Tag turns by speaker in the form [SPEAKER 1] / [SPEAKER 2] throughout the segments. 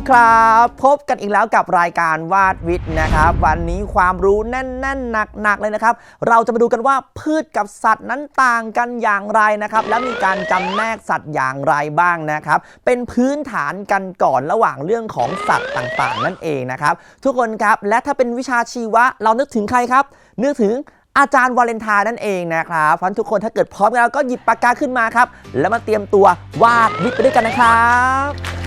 [SPEAKER 1] ดีครับ พบกันอีกแล้วกับรายการวาดวิทย์นะครับ วันนี้ความรู้แน่นๆหนักๆเลยนะครับ เราจะมาดูกันว่าพืชกับสัตว์นั้นต่างกันอย่างไรนะครับ และมีการจำแนกสัตว์อย่างไรบ้างนะครับ เป็นพื้นฐานกันก่อนระหว่างเรื่องของสัตว์ต่างๆ นั่นเองนะครับ ทุกคนครับและถ้าเป็นวิชาชีวะเรานึกถึงใครครับ นึกถึงอาจารย์วาเลนไทน์นั่นเองนะครับเพราะฉะนั้นทุกคนถ้าเกิดพร้อมกันแล้วก็หยิบปากกาขึ้นมาครับ แล้วมาเตรียมตัววาดวิทย์ไปด้วยกันนะครับ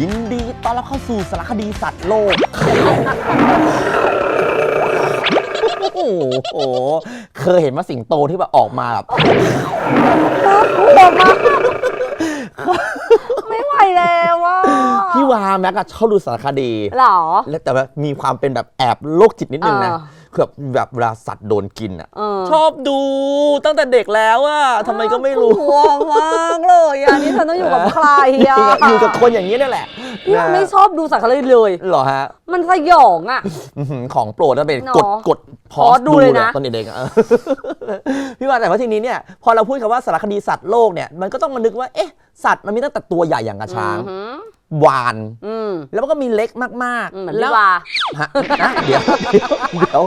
[SPEAKER 1] ยินดีต้อนรับเข้าสู่สารคดีสัตว์โลก โอ้โห เคยเห็นว่าสิงโตที่แบบออกมาแบบ
[SPEAKER 2] ไม่ไหวแล้วว่ะ
[SPEAKER 1] พี่วาแม็กอะชอบดูสารคดี
[SPEAKER 2] หรอ
[SPEAKER 1] และแต่ว่ามีความเป็นแบบแอบโรคจิตนิดนึงนะ
[SPEAKER 2] อ่า
[SPEAKER 1] คือ แบบแบบเวลาสัตว์โดนกินอะ
[SPEAKER 2] เออ
[SPEAKER 1] ชอบดูตั้งแต่เด็กแล้วอะทำไมก็ไม่รู้
[SPEAKER 2] กลัวมากเลยอะนี่เธอต้องอยู่กับใครอะ
[SPEAKER 1] อยู่กับคนอย่างนี้นี่แหละ
[SPEAKER 2] พี่ว่า
[SPEAKER 1] นะ
[SPEAKER 2] ไม่ชอบดูสักอะไรเลย
[SPEAKER 1] เหรอฮะ
[SPEAKER 2] มันสยองอะ
[SPEAKER 1] อื้อหือของโปรดแล้วเป็น
[SPEAKER 2] เนอะ
[SPEAKER 1] กดกดพอ
[SPEAKER 2] พอ
[SPEAKER 1] ส
[SPEAKER 2] สดู
[SPEAKER 1] ดู
[SPEAKER 2] เลย
[SPEAKER 1] เลย
[SPEAKER 2] นะ
[SPEAKER 1] ตอนเด็กๆอะ พี่ว่าแต่ว่าทีนี้เนี่ยพอเราพูดคำว่าสารคดีสัตว์โลกเนี่ยมันก็ต้องมานึกว่าเอ๊ะสัตว์มันมีตั้งแต่ตัวใหญ่อย่างกระช้าง
[SPEAKER 2] อือหือ
[SPEAKER 1] วาน
[SPEAKER 2] อืม
[SPEAKER 1] แล้วมันก็มีเล็กมาก
[SPEAKER 2] อืมเหมือน
[SPEAKER 1] ๆ
[SPEAKER 2] ลิ
[SPEAKER 1] แล้ว
[SPEAKER 2] วา
[SPEAKER 1] ฮะนะเดี๋ยวเดี๋ยวเดี๋ยว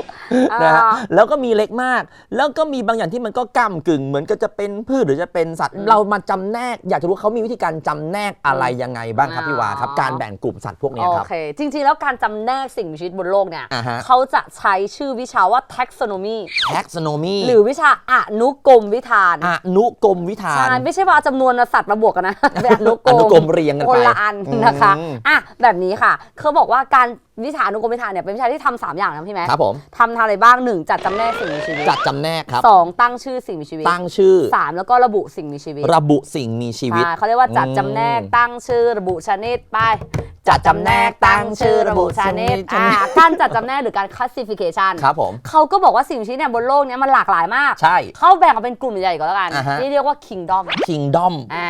[SPEAKER 2] อ่าน
[SPEAKER 1] นะฮะแล้วก็มีเล็กมาก แล้วก็มีบางอย่างที่มันก็ก้ากึ่ง เหมือนก็จะเป็นพืชหรือจะเป็นสัตว์ เรามาจำแนก อยากจะรู้เขามีวิธีการจำแนกอะไรยังไงบ้างครับพี่วาครับ การแบ่งกลุ่มสัตว์พวกเนี้ย
[SPEAKER 2] โอ
[SPEAKER 1] ครับ
[SPEAKER 2] เค จริง ๆ แล้วการจำแนกสิ่งมีชีวิตบนโลกเนี่ย
[SPEAKER 1] อ่าฮะ
[SPEAKER 2] เขาจะใช้ชื่อวิชาว่า taxonomy
[SPEAKER 1] taxonomy
[SPEAKER 2] หรือวิชาอนุกรมวิธาน
[SPEAKER 1] อนุกรมวิธาน
[SPEAKER 2] ใช่ไม่ใช่ว่าเอาจำนวนสัตว์มาบวกกันนะ เป็นอนุกร
[SPEAKER 1] อ
[SPEAKER 2] ม
[SPEAKER 1] นุกรมเรียงกันไป
[SPEAKER 2] คนละอันนะคะ
[SPEAKER 1] อืม
[SPEAKER 2] อะแบบนี้ค่ะ เขาบอกว่าการ วิชาอนุกรมวิธานเนี่ยเป็นวิชาที่ทำสามอย่างนะพี่แม็ก
[SPEAKER 1] ครับผม
[SPEAKER 2] ทำทำอะไรบ้างหนึ่งจัดจำแนกสิ่งมีชีวิต
[SPEAKER 1] จัดจำแนกครับ
[SPEAKER 2] สองตั้งชื่อสิ่งมีชีวิต
[SPEAKER 1] ตั้งชื่อ
[SPEAKER 2] สามแล้วก็ระบุสิ่งมีชีวิต
[SPEAKER 1] ระบุสิ่งมีชีวิต
[SPEAKER 2] อ่าเขาเรียกว่าจัดจำแนก
[SPEAKER 1] อืม
[SPEAKER 2] ตั้งชื่อระบุชนิดไป
[SPEAKER 1] จัดจำแนกตั้งชื่อระบุชนิด
[SPEAKER 2] อ่าการจัดจำแนกหรือการ classification
[SPEAKER 1] ครับผม
[SPEAKER 2] เขาก็บอกว่าสิ่งมีชีวิตเนี่ยบนโลกเนี้ยมันหลากหลายมาก
[SPEAKER 1] ใช่
[SPEAKER 2] เขาแบ่งออกเป็นกลุ่มใหญ่ๆก่อนแล้วกัน
[SPEAKER 1] อ่าฮะ
[SPEAKER 2] ที่เรียกว่า kingdom
[SPEAKER 1] kingdom
[SPEAKER 2] อ่า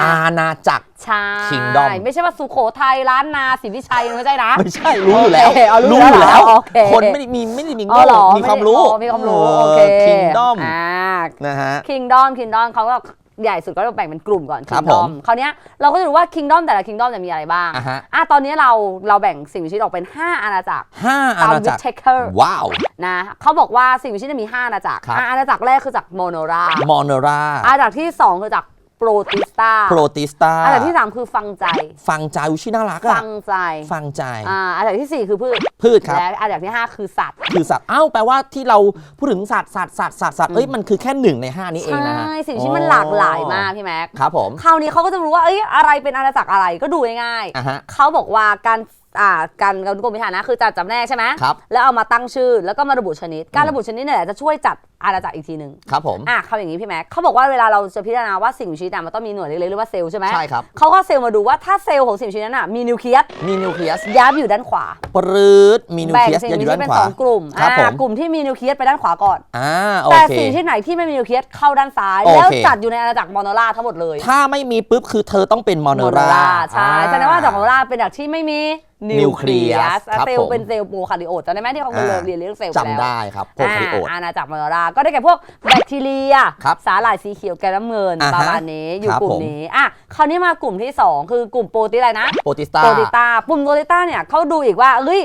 [SPEAKER 1] อาณาจักร
[SPEAKER 2] ใช่
[SPEAKER 1] Kingdom
[SPEAKER 2] ไม่ใช่ว่าสุโขทัยล้านนาศรีวิชัยไม่ใช่นะ
[SPEAKER 1] ไม่ใช่รู้อยู่แล้ว
[SPEAKER 2] โอเคเอารู้
[SPEAKER 1] อยู่
[SPEAKER 2] แล้
[SPEAKER 1] แล้วว
[SPEAKER 2] โอเค
[SPEAKER 1] คนไม่ได้มีไม่ได้มี
[SPEAKER 2] อ๋อ
[SPEAKER 1] โง่
[SPEAKER 2] เหรอ
[SPEAKER 1] มีความรู้
[SPEAKER 2] ไได้อ๋อมีความรู้โอเค
[SPEAKER 1] คิงดอม
[SPEAKER 2] อ่า
[SPEAKER 1] นะฮะ
[SPEAKER 2] kingdom kingdom เขาก็ใหญ่สุดก็จะแบ่งเป็นกลุ่มก่อน
[SPEAKER 1] ครับ
[SPEAKER 2] kingdom
[SPEAKER 1] ผม
[SPEAKER 2] คราวเนี้ยเราก็จะรู้ว่า kingdom แต่ละ kingdom เนี่ยมีอะไรบ้าง
[SPEAKER 1] อ่าฮะ
[SPEAKER 2] อะตอนนี้เราเราแบ่งสิ่งมีชีวิตออกเป็น 5 อาณาจักร
[SPEAKER 1] ห้าอา
[SPEAKER 2] ตาม
[SPEAKER 1] ณา
[SPEAKER 2] วิ
[SPEAKER 1] จักร
[SPEAKER 2] เทเคอร์
[SPEAKER 1] ว้าว
[SPEAKER 2] นะเขาบอกว่าสิ่งมีชีวิตเนี่ยมี 5 อาณาจักร
[SPEAKER 1] ครับ
[SPEAKER 2] อะอาณาจักรแรกคือจากโมโนรา
[SPEAKER 1] มอนรา
[SPEAKER 2] อาณาจักรที่ 2 คือจาก โปรติสตา
[SPEAKER 1] โปรติสตา
[SPEAKER 2] อาณาจักรที่ 3 คือฟังใจ
[SPEAKER 1] ฟังใจวิชิน่ารัก
[SPEAKER 2] ฟั
[SPEAKER 1] อะ
[SPEAKER 2] งใจ
[SPEAKER 1] ฟังใจ
[SPEAKER 2] อ่าอาณาจักรที่ 4 คือพืช
[SPEAKER 1] พืชครับ
[SPEAKER 2] และอาณาจักรที่ 5 คือสัตว์
[SPEAKER 1] คือสัตว์ อ้าว แปลว่าที่เราพูดถึงสัตว์ สัตว์ สัตว์ สัตว์ สัตว์ เอ้ย มันคือแค่หนึ่งในห้านี้เองนะฮะ
[SPEAKER 2] ใช่ สิ่งที่มันหลากหลายมากพี่แม็ก
[SPEAKER 1] ครับผม
[SPEAKER 2] คราวนี้เขาก็จะรู้ว่า เอ้ย อะไรเป็นอาณาจักรอะไร ก็ดูง่าย
[SPEAKER 1] อะฮะ
[SPEAKER 2] ๆเขาบอกว่าการอ่าการการกรมวิธานนะคือจัดจำแนกใช่ไหม
[SPEAKER 1] ครับ
[SPEAKER 2] แล้วเอามาตั้งชื่อแล้วก็มาระบุชนิด การระบุชนิดเนี่ยแหละจะช่วยจัด อาณาจักรอีกทีหนึ่ง
[SPEAKER 1] ครับผม
[SPEAKER 2] อะเขาอย่างนี้พี่แม็กเขาบอกว่าเวลาเราจะพิจารณาว่าสิ่งมีชีวิตอะมันต้องมีหน่วยเล็กๆเรียกว่าเซลล์ใช่ไหม
[SPEAKER 1] ใช่ครับ
[SPEAKER 2] เขาก็เซลล์มาดูว่าถ้าเซลล์ของสิ่งมีชีวิตนั้นอะมีนิวเคลียส
[SPEAKER 1] มีนิวเคลียส
[SPEAKER 2] ย้ายไปอยู่ด้านขวา
[SPEAKER 1] ปรืดมีนิว
[SPEAKER 2] แบ่
[SPEAKER 1] เค
[SPEAKER 2] ง
[SPEAKER 1] ลียส
[SPEAKER 2] สิ่ง
[SPEAKER 1] ยังอ
[SPEAKER 2] มี
[SPEAKER 1] ยู่
[SPEAKER 2] ชีวิ
[SPEAKER 1] ด้า
[SPEAKER 2] ต
[SPEAKER 1] น
[SPEAKER 2] เป็น
[SPEAKER 1] ขวา
[SPEAKER 2] สองกลุ่ม
[SPEAKER 1] ครับ
[SPEAKER 2] อ่า
[SPEAKER 1] ผม
[SPEAKER 2] กลุ่มที่มีนิวเคลียสไปด้านขวาก่อน
[SPEAKER 1] อ่าโอ
[SPEAKER 2] แต่
[SPEAKER 1] เค
[SPEAKER 2] สิ่งที่ไหนที่ไม่มีนิวเคลียสเข้าด้านซ้าย
[SPEAKER 1] โอเค
[SPEAKER 2] แล้วจัดอยู่ในอาณาจักรมอนโนราทั้งหมดเลย
[SPEAKER 1] ถ้าไม่มีปุ๊บคือเธอต้องเป็นมอน
[SPEAKER 2] โมโน
[SPEAKER 1] รา
[SPEAKER 2] ราใช่แสดงว่าจากมอนโนราเป็นจากที่ไม่มีนิวเคลียส
[SPEAKER 1] Nucleus ครับ
[SPEAKER 2] เซล
[SPEAKER 1] ผ
[SPEAKER 2] ล์
[SPEAKER 1] ม
[SPEAKER 2] เป็นเซลล์โปรคาริโอตจำได้ไหมที่เขาเคย
[SPEAKER 1] อ่า
[SPEAKER 2] เรียนเรื่องเซลล์
[SPEAKER 1] จำ
[SPEAKER 2] แล้ว
[SPEAKER 1] ได้ครับโปรคาริโอต
[SPEAKER 2] อาอาณาจักรมอนโนราก็ได้แก่พวกแบคทีเรีย
[SPEAKER 1] ครับ
[SPEAKER 2] สาหร่ายสีเขียวแกนน้ำเงิน
[SPEAKER 1] อ่าฮะ
[SPEAKER 2] ประมาณนี้อยู่
[SPEAKER 1] ครับ
[SPEAKER 2] กลุ่
[SPEAKER 1] ผมม
[SPEAKER 2] นี้อะคราวนี้มากลุ่มที่ 2 คือกลุ่มโปรตีอะไรนะ
[SPEAKER 1] โปรติสตา
[SPEAKER 2] โปรติต้ากลุ่มโปรติต้าเนี่ยเขาดูอีกว่าเฮ้ย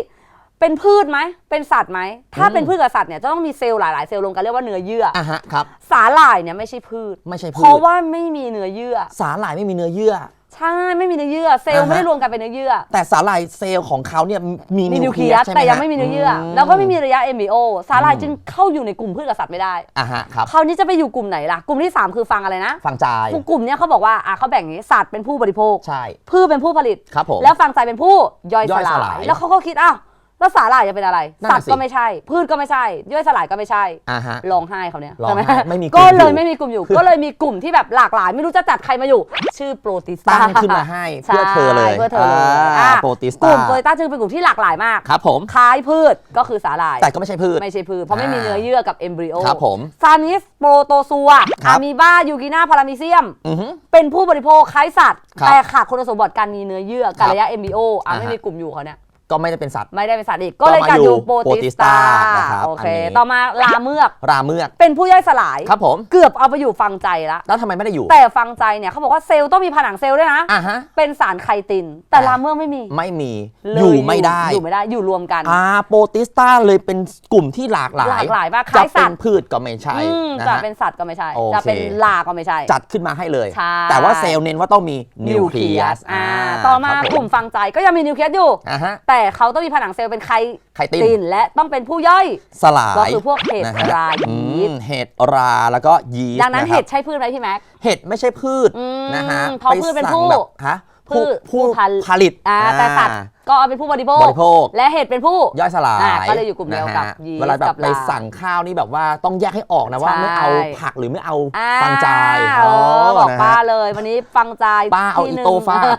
[SPEAKER 2] เป็นพืชไหมเป็นสัตว์ไหมถ้า
[SPEAKER 1] อืม
[SPEAKER 2] เป็นพืชกับสัตว์เนี่ยจะต้องมีเซลล์หลายๆเซลล์รวมกันเรียกว่าเนื้อเยื่ออ
[SPEAKER 1] อะฮะครับ
[SPEAKER 2] สาหร่ายเนี่ยไม่ใช่พืช
[SPEAKER 1] ไม่ใช่พื
[SPEAKER 2] เพราะ
[SPEAKER 1] ช
[SPEAKER 2] ว่าไม่มีเนื้อเยื่อ
[SPEAKER 1] สาหร่ายไม่มีเนื้อเยื่อ
[SPEAKER 2] ใช่ไม่มีเนื้อเยื่อเซลล์
[SPEAKER 1] อ่าฮะ
[SPEAKER 2] ไม่ได้รวมกันเป็นเนื้อเยื่อ
[SPEAKER 1] แต่สาหร่ายเซลล์ของเขาเนี่ยมี
[SPEAKER 2] มีนิ
[SPEAKER 1] นิ
[SPEAKER 2] ว
[SPEAKER 1] ว
[SPEAKER 2] เค
[SPEAKER 1] เค
[SPEAKER 2] ลี
[SPEAKER 1] ลี
[SPEAKER 2] ย
[SPEAKER 1] ย
[SPEAKER 2] ส
[SPEAKER 1] สใช่ไหม
[SPEAKER 2] แต่ยังไม่มีเนื้อเยื่ออแล้วก็ไม่มีระยะ MBO สาหร่าย
[SPEAKER 1] อืม
[SPEAKER 2] จึงเข้าอยู่ในกลุ่มพืชกับสัตว์ไม่ได้
[SPEAKER 1] อะฮะครับ
[SPEAKER 2] คราวนี้จะไปอยู่กลุ่มไหนล่ะ กลุ่มที่ 3 คือฟังอะไรนะ
[SPEAKER 1] ฟังใจาย
[SPEAKER 2] กลุ่มเนี้ยเขาบอกว่าอะเขาแบ่งอย่างนี้สัตว์เป็นผู้บริโภค
[SPEAKER 1] ใช่
[SPEAKER 2] พืชเป็นผู้ผลิต
[SPEAKER 1] ครับผม
[SPEAKER 2] แล้วฟังใจเป็นผู้ย่อย
[SPEAKER 1] ย่
[SPEAKER 2] ส
[SPEAKER 1] อยส
[SPEAKER 2] ลา
[SPEAKER 1] ลาย ย
[SPEAKER 2] แล้วเขาก็คิดอ้าว แล้วสาหร่ายจะเป็นอะไร
[SPEAKER 1] นั่น
[SPEAKER 2] สั
[SPEAKER 1] น่ะ
[SPEAKER 2] ตว์
[SPEAKER 1] สิ
[SPEAKER 2] ก็ไม่ใช่ พืชก็ไม่ใช่ ย่อยสลายก็ไม่ใช่
[SPEAKER 1] อะฮะ
[SPEAKER 2] ร้องไห้เขาเนี่ย
[SPEAKER 1] ร้องไห้
[SPEAKER 2] ใช่ห
[SPEAKER 1] ไม่มีกลุ่ม
[SPEAKER 2] ก็เลย
[SPEAKER 1] อยู่
[SPEAKER 2] ไม่มีกลุ่มอยู่ ก็เลยมีกลุ่มที่แบบหลากหลาย ไม่รู้จะจัดใครมาอยู่ ชื่อโปรติสตา
[SPEAKER 1] ตั้งขึ้นมาให้เพื่อเธอเลย
[SPEAKER 2] เพื่อเธอเลย
[SPEAKER 1] อ่า
[SPEAKER 2] อะ
[SPEAKER 1] โปรติส
[SPEAKER 2] ก
[SPEAKER 1] ตา
[SPEAKER 2] ลุ่มโปรติสตาจึงเป็นกลุ่มที่หลากหลายมาก
[SPEAKER 1] ครับผม
[SPEAKER 2] คล้ายพืชก็คือสาหร่าย
[SPEAKER 1] แต่ก็ไม่ใช่พืช
[SPEAKER 2] ไม่ใช่พืชเพราะไม่มี
[SPEAKER 1] อ่า
[SPEAKER 2] เนื้อเยื่อกับเอมบริโอ
[SPEAKER 1] ครับผม
[SPEAKER 2] ซานิสโปรโตซัว
[SPEAKER 1] ครับ
[SPEAKER 2] อะมีบายูกินาพารามิเซียม
[SPEAKER 1] อือฮึ
[SPEAKER 2] เป็นผู้บริโภคคล้ายสัตว์
[SPEAKER 1] ครับ
[SPEAKER 2] แต่ขาดคุณสมบัติการมีเนื้อเยื่อการระยะ MBO อะ
[SPEAKER 1] อ่าฮะ
[SPEAKER 2] ไม่มีกลุ่มอยู่เขาเนี่ย
[SPEAKER 1] ก็ไม่ได้เป็นสัตว์
[SPEAKER 2] ไม่ได้เป็นสัตว์อีก ก็เลยกลารอยู่โปรติสตา
[SPEAKER 1] นะครับ
[SPEAKER 2] โอเค
[SPEAKER 1] อันนี้
[SPEAKER 2] ต่อมาลาเมือก
[SPEAKER 1] ราเมือก
[SPEAKER 2] เป็นผู้ย่อยสลาย
[SPEAKER 1] ครับผม
[SPEAKER 2] เกือบเอาไปอยู่ฟังใจละ
[SPEAKER 1] แล้วทำไมไม่ได้อยู่
[SPEAKER 2] แต่ฟังใจเนี่ยเขาบอกว่าเซลล์ต้องมีผนังเซลล์ด้วยนะ
[SPEAKER 1] อะฮะ
[SPEAKER 2] เป็นสารไคติน แต่
[SPEAKER 1] อ่า
[SPEAKER 2] ลาเมือกไม่มี
[SPEAKER 1] ไม่มี
[SPEAKER 2] เล
[SPEAKER 1] อยู่ไม่ได้
[SPEAKER 2] อยู่ไม่ได้ อยู่รวมกัน
[SPEAKER 1] อ่า โปรติสตาเลยเป็นกลุ่มที่หลากหลาย
[SPEAKER 2] หลากหลายมากค
[SPEAKER 1] จะ
[SPEAKER 2] ล้ายสั
[SPEAKER 1] เป็
[SPEAKER 2] ต
[SPEAKER 1] น
[SPEAKER 2] ว์
[SPEAKER 1] พืชก็ไม่ใช่
[SPEAKER 2] อืม
[SPEAKER 1] นะ
[SPEAKER 2] จะ
[SPEAKER 1] ฮะ
[SPEAKER 2] เป็นสัตว์ก็ไม่ใช่
[SPEAKER 1] โอเค
[SPEAKER 2] จะเป็นลาก็ไม่ใช่
[SPEAKER 1] จัดขึ้นมาให้เลย
[SPEAKER 2] ใช่
[SPEAKER 1] แต่ว่าเซลล์เน้นว่าต้องมีนิวเคลียส
[SPEAKER 2] อ่า ต่อมา
[SPEAKER 1] ครับผ
[SPEAKER 2] กลุ่มฟังใจก็ยังมีนิวเคลียสอยู่
[SPEAKER 1] อ่าฮะ
[SPEAKER 2] แต่เขาต้องมีผนังเซลล์เป็นไค
[SPEAKER 1] ไคติน
[SPEAKER 2] ตินและต้องเป็นผู้ย่อย
[SPEAKER 1] สลาย
[SPEAKER 2] ก็คือพวกเห็ด
[SPEAKER 1] นะฮะ
[SPEAKER 2] รา
[SPEAKER 1] อื
[SPEAKER 2] ยีส
[SPEAKER 1] ม
[SPEAKER 2] ต์
[SPEAKER 1] เห็ดราแล้วก็ยีสต์
[SPEAKER 2] ดังนั้นะ
[SPEAKER 1] ครับ
[SPEAKER 2] เห็ดใช่พืชไหมพี่แม็ก
[SPEAKER 1] เห็ดไม่ใช่พืช
[SPEAKER 2] อืม
[SPEAKER 1] นะฮะ
[SPEAKER 2] เพราะพืชเป็นผู้
[SPEAKER 1] ไสั่งแบบฮะ
[SPEAKER 2] พืช
[SPEAKER 1] ผู้
[SPEAKER 2] ผู้ผลิต
[SPEAKER 1] ผลิต
[SPEAKER 2] อ่าแต่สัตว์ก็เอาเป็นผู้บริโภค
[SPEAKER 1] บริโภค
[SPEAKER 2] และเห็ดเป็นผู้
[SPEAKER 1] ย่อยสลาย
[SPEAKER 2] อ่าก็เลยอยู่กลุ่มเดียวกับ
[SPEAKER 1] นะฮะ
[SPEAKER 2] ยีสต์
[SPEAKER 1] เวลาแบ
[SPEAKER 2] กั
[SPEAKER 1] บบไป
[SPEAKER 2] ลา
[SPEAKER 1] สั่งข้าวนี่แบบว่าต้องแยกให้ออกนะว่า
[SPEAKER 2] ใช่
[SPEAKER 1] ไม่เอาผักหรือไม่เอา
[SPEAKER 2] อ่า
[SPEAKER 1] ฟังใจาย
[SPEAKER 2] โอ้บอก
[SPEAKER 1] นะฮะ
[SPEAKER 2] ป้าเลยวันนี้ฟังใจ
[SPEAKER 1] ป้าเอา
[SPEAKER 2] ที่หนึ่ง
[SPEAKER 1] อีโต้ฟาด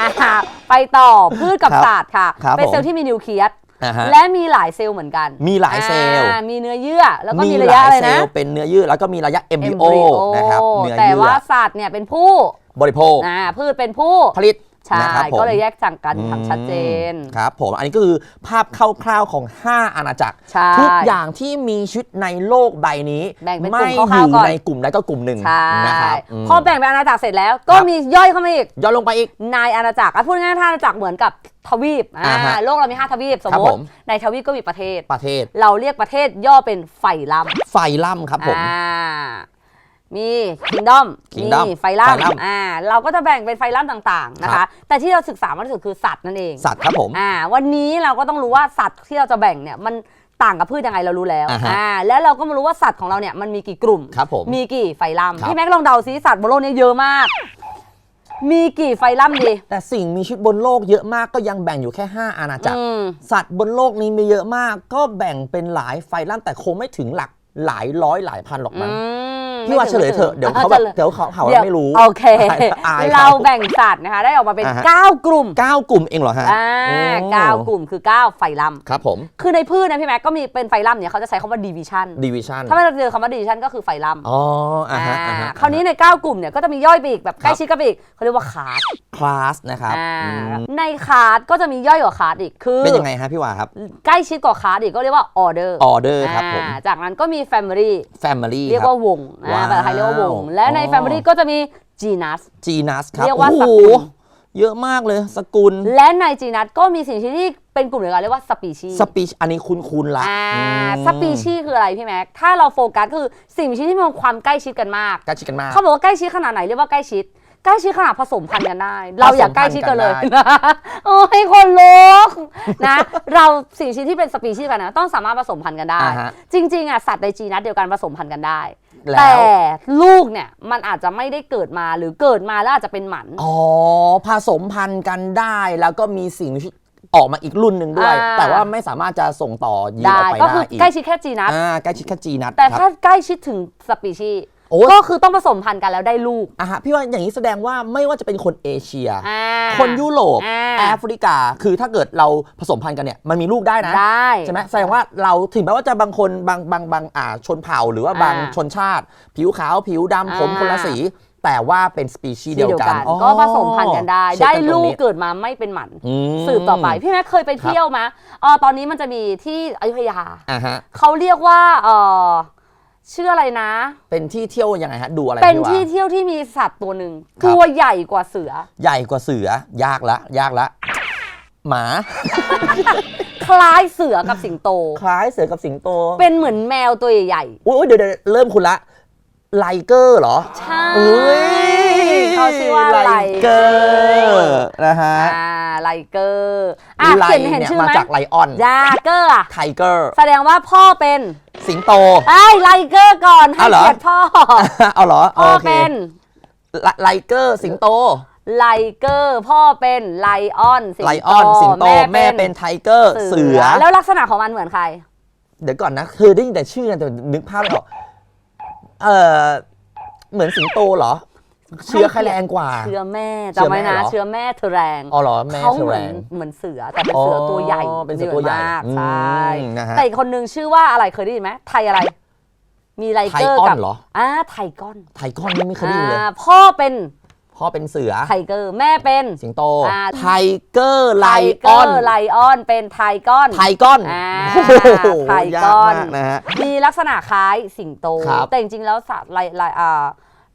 [SPEAKER 2] อ่าไปต่อพืชกับ
[SPEAKER 1] ครับ
[SPEAKER 2] สัตว์ค่ะ
[SPEAKER 1] ครับ
[SPEAKER 2] เป็น
[SPEAKER 1] ผม
[SPEAKER 2] เซลล์ที่มีนิวเคลียส
[SPEAKER 1] นะฮะ
[SPEAKER 2] และมีหลายเซลล์เหมือนกัน
[SPEAKER 1] มีหลายเซลล์
[SPEAKER 2] อ่ามีเนื้อเยื่อ แล้วก็มี
[SPEAKER 1] ห
[SPEAKER 2] ระยะ
[SPEAKER 1] ลา
[SPEAKER 2] อะไร
[SPEAKER 1] เซ
[SPEAKER 2] นะ
[SPEAKER 1] ลล์เป็นเนื้อเยื่อแล้วก็มีระยะ MBO นะครับเนื้อ
[SPEAKER 2] แต่
[SPEAKER 1] เยื่อ
[SPEAKER 2] ว่าสัตว์เนี่ยเป็นผู้
[SPEAKER 1] บริโภค
[SPEAKER 2] อ่าพืชเป็นผู้
[SPEAKER 1] ผลิต
[SPEAKER 2] ใช่
[SPEAKER 1] นะครับผม
[SPEAKER 2] ก็เลยแยกจากกันอย่างชัดเจน
[SPEAKER 1] อืมครับผมอันนี้ก็คือภาพคร่าวๆของ 5 อาณาจักร
[SPEAKER 2] ใช่
[SPEAKER 1] ทุกอย่างที่มีชีวิตในโลกใบนี้
[SPEAKER 2] แบ่งเป็นกลุ่
[SPEAKER 1] ไม่
[SPEAKER 2] ม
[SPEAKER 1] อ
[SPEAKER 2] คร่าว
[SPEAKER 1] ยู่
[SPEAKER 2] ๆก่อน
[SPEAKER 1] ในกลุ่มใดก็กลุ่มหนึ่ง
[SPEAKER 2] ใช่
[SPEAKER 1] นะครับม
[SPEAKER 2] พอแบ่งเป็นอาณาจักรเสร็จแล้ว ก็
[SPEAKER 1] ครับ
[SPEAKER 2] มีย่อยเข้ามาอีก
[SPEAKER 1] ย้อนลงไปอีก
[SPEAKER 2] นายอาณาจักรอะพูดง่ายๆถ้าอาณาจักรเหมือนกับทวีปอ่า
[SPEAKER 1] อ่าฮะ
[SPEAKER 2] โลกเรามี 5 ทวีปสม
[SPEAKER 1] ครับ
[SPEAKER 2] ม
[SPEAKER 1] ผ
[SPEAKER 2] ติ
[SPEAKER 1] ม
[SPEAKER 2] ในทวีปก็มีประเทศ
[SPEAKER 1] ประเทศ
[SPEAKER 2] เราเรียกประเทศย่อเป็นไฟลัม
[SPEAKER 1] ไฟล่ำครับผม
[SPEAKER 2] อ่า มีคิงดอม
[SPEAKER 1] Kingdom
[SPEAKER 2] มีไฟลัม
[SPEAKER 1] ไฟลัม
[SPEAKER 2] อ่าเราก็จะแบ่งเป็นไฟลัมต่างๆนะ
[SPEAKER 1] ครั
[SPEAKER 2] คะ
[SPEAKER 1] บ
[SPEAKER 2] แต่ที่เราศึกษามากที่สุดคือสัตว์นั่นเอง
[SPEAKER 1] สัตว์ครับผม
[SPEAKER 2] อ่า วันนี้เราก็ต้องรู้ว่าสัตว์ที่เราจะแบ่งเนี่ยมันต่างกับพืชยังไงเรารู้แล้ว
[SPEAKER 1] อ่าฮะ
[SPEAKER 2] อ่าแล้วเราก็มารู้ว่าสัตว์ของเราเนี่ยมันมีกี่กลุ่ม
[SPEAKER 1] ครับผม
[SPEAKER 2] มีกี่ไฟลัม
[SPEAKER 1] ครับ
[SPEAKER 2] พี่แม็กซ์ลองเดาซิสัตว์บนโลกนี้เยอะมาก มีกี่ไฟลัมดี
[SPEAKER 1] แต่สิ่งมีชีวิตบนโลกเยอะมากก็ยังแบ่งอยู่แค่ 5 อาณาจักร
[SPEAKER 2] อืม
[SPEAKER 1] สัตว์บนโลกนี้มีเยอะมาก ก็แบ่งเป็นหลายไฟล่ำแต่คงไม่ถึงหลักหลายร้อยหลายพันหรอกมั้ง
[SPEAKER 2] อืม
[SPEAKER 1] พี่ว่า
[SPEAKER 2] ไม่
[SPEAKER 1] เฉ
[SPEAKER 2] ถึง
[SPEAKER 1] ลยเถอะ
[SPEAKER 2] ไม่ถึง
[SPEAKER 1] เดี๋ยวเขาแบบ
[SPEAKER 2] ฉลย
[SPEAKER 1] เดี๋ยวเขาหา
[SPEAKER 2] เดี๋
[SPEAKER 1] ว่าไม่รู้
[SPEAKER 2] โอเค
[SPEAKER 1] อาย
[SPEAKER 2] เรา
[SPEAKER 1] เขา
[SPEAKER 2] แบ่งสัตว์นะคะได้ออกมาเป็น
[SPEAKER 1] อ่าฮะ
[SPEAKER 2] 9กลุ่ม
[SPEAKER 1] เก้ากลุ่มเองเหรอฮะ
[SPEAKER 2] อ่า
[SPEAKER 1] โอ้
[SPEAKER 2] เก้ากลุ่มคือ 9 ไฟลัม
[SPEAKER 1] ครับผม
[SPEAKER 2] คือในพืชนะพี่แม็กก็มีเป็นไฟลัมเนี่ยเขาจะใช้คำว่า division
[SPEAKER 1] ดิวิชัน
[SPEAKER 2] ถ้าไม่เราเจอคำว่า division ก็คือไฟลัม
[SPEAKER 1] อ๋ออ่าฮะ
[SPEAKER 2] อ่า
[SPEAKER 1] อ่าฮะ
[SPEAKER 2] คราวนี้ใน 9 กลุ่มเนี่ยก็จะมีย่อยไปอีกแบบใกล้ชิดกันไปอีกเขาเรียกว่าคาร์ด
[SPEAKER 1] คลาสนะครับ
[SPEAKER 2] อ่า
[SPEAKER 1] อืม
[SPEAKER 2] ในคาร์ดก็จะมีย่อยกว่าคาร์ดอีกคือ
[SPEAKER 1] เป็นยังไงฮะพี่วาครับ
[SPEAKER 2] ใกล้ชิดกว่าคาร์ดอีกก็เรียกว่าออเดอร์
[SPEAKER 1] ออเดอร์ครับผม
[SPEAKER 2] จากนั้นก็มี Family
[SPEAKER 1] Family
[SPEAKER 2] เรียก
[SPEAKER 1] ครับ
[SPEAKER 2] ว่าวงอ่า
[SPEAKER 1] ว้าว
[SPEAKER 2] ภาษาไทยเรียกว่าวง และใน
[SPEAKER 1] อ๋อ
[SPEAKER 2] Family ก็จะมี genus
[SPEAKER 1] Genus ครับ
[SPEAKER 2] เรียกว่า
[SPEAKER 1] โอ้
[SPEAKER 2] ส
[SPEAKER 1] โห
[SPEAKER 2] กุล
[SPEAKER 1] เยอะมากเลยสกุล
[SPEAKER 2] และใน genus ก็มีสิ่งที่เป็นกลุ่มเดียวกันเรียกว่า species
[SPEAKER 1] สปีชอันนี้คุ้นคุ้นๆละ
[SPEAKER 2] อ่า
[SPEAKER 1] อืม
[SPEAKER 2] สปีชีส์คืออะไรพี่แม็ก ถ้าเราโฟกัสคือสิ่งมีชีวิตที่มีความใกล้ชิดกันมาก
[SPEAKER 1] ใกล้ชิดกันมาก
[SPEAKER 2] เขาบอกว่าใกล้ชิดขนาดไหนเรียกว่าใกล้ชิด ใกล้ชิดขนาดผสมพันธุ์กันได้ เราอยากใกล้ชิดกันเลย
[SPEAKER 1] ผสมพันธุ์กัน
[SPEAKER 2] นะ โอ้ยคนลุกนะ เราสิ่งมีชีวิตที่เป็นสปีชีส์กันนะต้องสามารถผสมพันธุ์กันได้
[SPEAKER 1] อ่าฮะ
[SPEAKER 2] จริงๆอะสัตว์ในจีนัสเดียวกันผสมพันธุ์กันได้
[SPEAKER 1] แล้ว
[SPEAKER 2] แต่ลูกเนี่ยมันอาจจะไม่ได้เกิดมาหรือเกิดมาแล้วอาจจะเป็นหมัน
[SPEAKER 1] อ๋อผสมพันธุ์กันได้แล้วก็มีสิ่งมีชีวิตออกมาอีกรุ่นหนึ่งด้วย
[SPEAKER 2] อ่า
[SPEAKER 1] แต่ว่าไม่สามารถจะส่งต่อยีน
[SPEAKER 2] ได้
[SPEAKER 1] ออกไป
[SPEAKER 2] ก็
[SPEAKER 1] ได้
[SPEAKER 2] คือ
[SPEAKER 1] อีก
[SPEAKER 2] ใกล้ชิดแค่จีนัส
[SPEAKER 1] อ่าใกล้ชิดแค่จีนัด
[SPEAKER 2] แต่
[SPEAKER 1] ค
[SPEAKER 2] ถ้า
[SPEAKER 1] รับ
[SPEAKER 2] ใกล้ชิดถึงสปีชีส์
[SPEAKER 1] โอ้ย
[SPEAKER 2] ก็คือต้องผสมพันธุ์กันแล้วได้ลูก
[SPEAKER 1] อะฮะพี่ว่าอย่างนี้แสดงว่าไม่ว่าจะเป็นคนเอเชีย
[SPEAKER 2] อ่า
[SPEAKER 1] คนยุโรป
[SPEAKER 2] อ่า
[SPEAKER 1] แอฟริกา คือถ้าเกิดเราผสมพันธุ์กันเนี่ยมันมีลูกได้นะ
[SPEAKER 2] ได้
[SPEAKER 1] ใช่ไหมแสดงว่าเราถึงแม้ว่าจะบางคนบางบางบางอ่าชนเผ่าหรือว่าบาง
[SPEAKER 2] อ่า
[SPEAKER 1] ชนชาติ ผิวขาวผิวดำผม
[SPEAKER 2] อ่า
[SPEAKER 1] คนละสีแต่ว่าเป็นสปีชีส์
[SPEAKER 2] ที่
[SPEAKER 1] เดียวกันอ๋อ
[SPEAKER 2] ก็ผสมพันธุ์กันได้
[SPEAKER 1] เช็ค
[SPEAKER 2] ได้
[SPEAKER 1] นตร
[SPEAKER 2] ลู
[SPEAKER 1] ง
[SPEAKER 2] ก
[SPEAKER 1] นี้
[SPEAKER 2] เกิดมาไม่เป็นหมัน
[SPEAKER 1] อืม
[SPEAKER 2] สืบต่อไป พี่แม็กเคยไปเที่ยวไหมเออตอนนี้มันจะมีที่อยุธยา
[SPEAKER 1] อ่าฮะ
[SPEAKER 2] เขาเรียกว่าเออ ชื่ออะไรนะ
[SPEAKER 1] เป็นที่เที่ยวยังไงฮะ ดูอะไร
[SPEAKER 2] เป็น
[SPEAKER 1] พี่วา
[SPEAKER 2] ที่เที่ยวที่มีสัตว์ตัวหนึ่ง
[SPEAKER 1] ครับ
[SPEAKER 2] ตัวใหญ่กว่าเสือ
[SPEAKER 1] ใหญ่กว่าเสือยากละ ยากละ หมา
[SPEAKER 2] คล้ายเสือกับสิงโต
[SPEAKER 1] คล้ายเสือกับสิงโต
[SPEAKER 2] เป็นเหมือนแมวตัวใหญ่
[SPEAKER 1] อุ้ยเดี๋ยวเดี๋ยวเริ่มคุณละไลเกอร์เหรอ
[SPEAKER 2] ๆใช่
[SPEAKER 1] อุ้ย
[SPEAKER 2] เขาชื่อว่าไล
[SPEAKER 1] เกอร์นะฮะ
[SPEAKER 2] อ่าไลเกอร์อะ
[SPEAKER 1] ไล
[SPEAKER 2] เขียนเห็น
[SPEAKER 1] เนี่ย
[SPEAKER 2] ชื่อ
[SPEAKER 1] มา
[SPEAKER 2] ไหม
[SPEAKER 1] จากไลออน
[SPEAKER 2] ยาเกอร์อะ
[SPEAKER 1] ไทเกอร์
[SPEAKER 2] แสดงว่าพ่อเป็น
[SPEAKER 1] สิงโต
[SPEAKER 2] ไอ้ยไลเกอร์ก่อนให้
[SPEAKER 1] อ้าวเหรอ
[SPEAKER 2] เกียรติพ่อ
[SPEAKER 1] เอาเหรอ
[SPEAKER 2] พ่อ
[SPEAKER 1] โอเค
[SPEAKER 2] เป็น
[SPEAKER 1] ไลไลเกอร์สิงโต
[SPEAKER 2] ไลเกอร์พ่อเป็นไลออนสิงโต
[SPEAKER 1] ไลออนสิงโต แม่เป็นไทเกอร์เสือ
[SPEAKER 2] แล้วลักษณะของมันเหมือนใคร
[SPEAKER 1] เดี๋ยวก่อนนะเคยได้ยินแต่ชื่อนะแต่นึกภาพไม่ออกเออเหมือนสิงโตเหรอ เชื้อใครแรงกว่า
[SPEAKER 2] เชื้อแม่
[SPEAKER 1] เชื้อ
[SPEAKER 2] จำไว้
[SPEAKER 1] แม่
[SPEAKER 2] นะ
[SPEAKER 1] เหรอ
[SPEAKER 2] เชื้อแม่เธอแรง
[SPEAKER 1] อ๋อเหรอแม่
[SPEAKER 2] เขา
[SPEAKER 1] เชื้อ
[SPEAKER 2] เหมื
[SPEAKER 1] แร
[SPEAKER 2] อน
[SPEAKER 1] ง
[SPEAKER 2] เหมือนเสือแต่เป็นเสือตัวใหญ่
[SPEAKER 1] อ๋อเป็นเสือตัวใหญ่
[SPEAKER 2] มาก
[SPEAKER 1] อืม
[SPEAKER 2] ใช่
[SPEAKER 1] นะฮะ
[SPEAKER 2] แต่อีกคนนึงชื่อว่าอะไรเคยได้ยินไหมไทยอะไร มีไล
[SPEAKER 1] ไท
[SPEAKER 2] เกอร์
[SPEAKER 1] ออ
[SPEAKER 2] กันบ
[SPEAKER 1] เหรอ
[SPEAKER 2] อ่าไทกอน
[SPEAKER 1] ไทก้อนนี่ไม่เคยได้ยินเลย
[SPEAKER 2] อ่าพ่อเป็น
[SPEAKER 1] พ่อเป็นเสือ
[SPEAKER 2] ไทเกอร์แม่เป็น
[SPEAKER 1] สิงโต
[SPEAKER 2] อ่า
[SPEAKER 1] ไทเกอร์ไล
[SPEAKER 2] ไทเก
[SPEAKER 1] อ
[SPEAKER 2] อ
[SPEAKER 1] อน
[SPEAKER 2] ร์ไลออนเป็นไทกอน
[SPEAKER 1] ไทก้อน
[SPEAKER 2] อ่า
[SPEAKER 1] โอ้โห
[SPEAKER 2] ไท
[SPEAKER 1] ยา
[SPEAKER 2] ก้
[SPEAKER 1] ก
[SPEAKER 2] อน
[SPEAKER 1] มากนะฮะ
[SPEAKER 2] มีลักษณะคล้ายสิงโต
[SPEAKER 1] ครับ
[SPEAKER 2] แต่จริงๆแล้วสัตว์ไลไลอ่า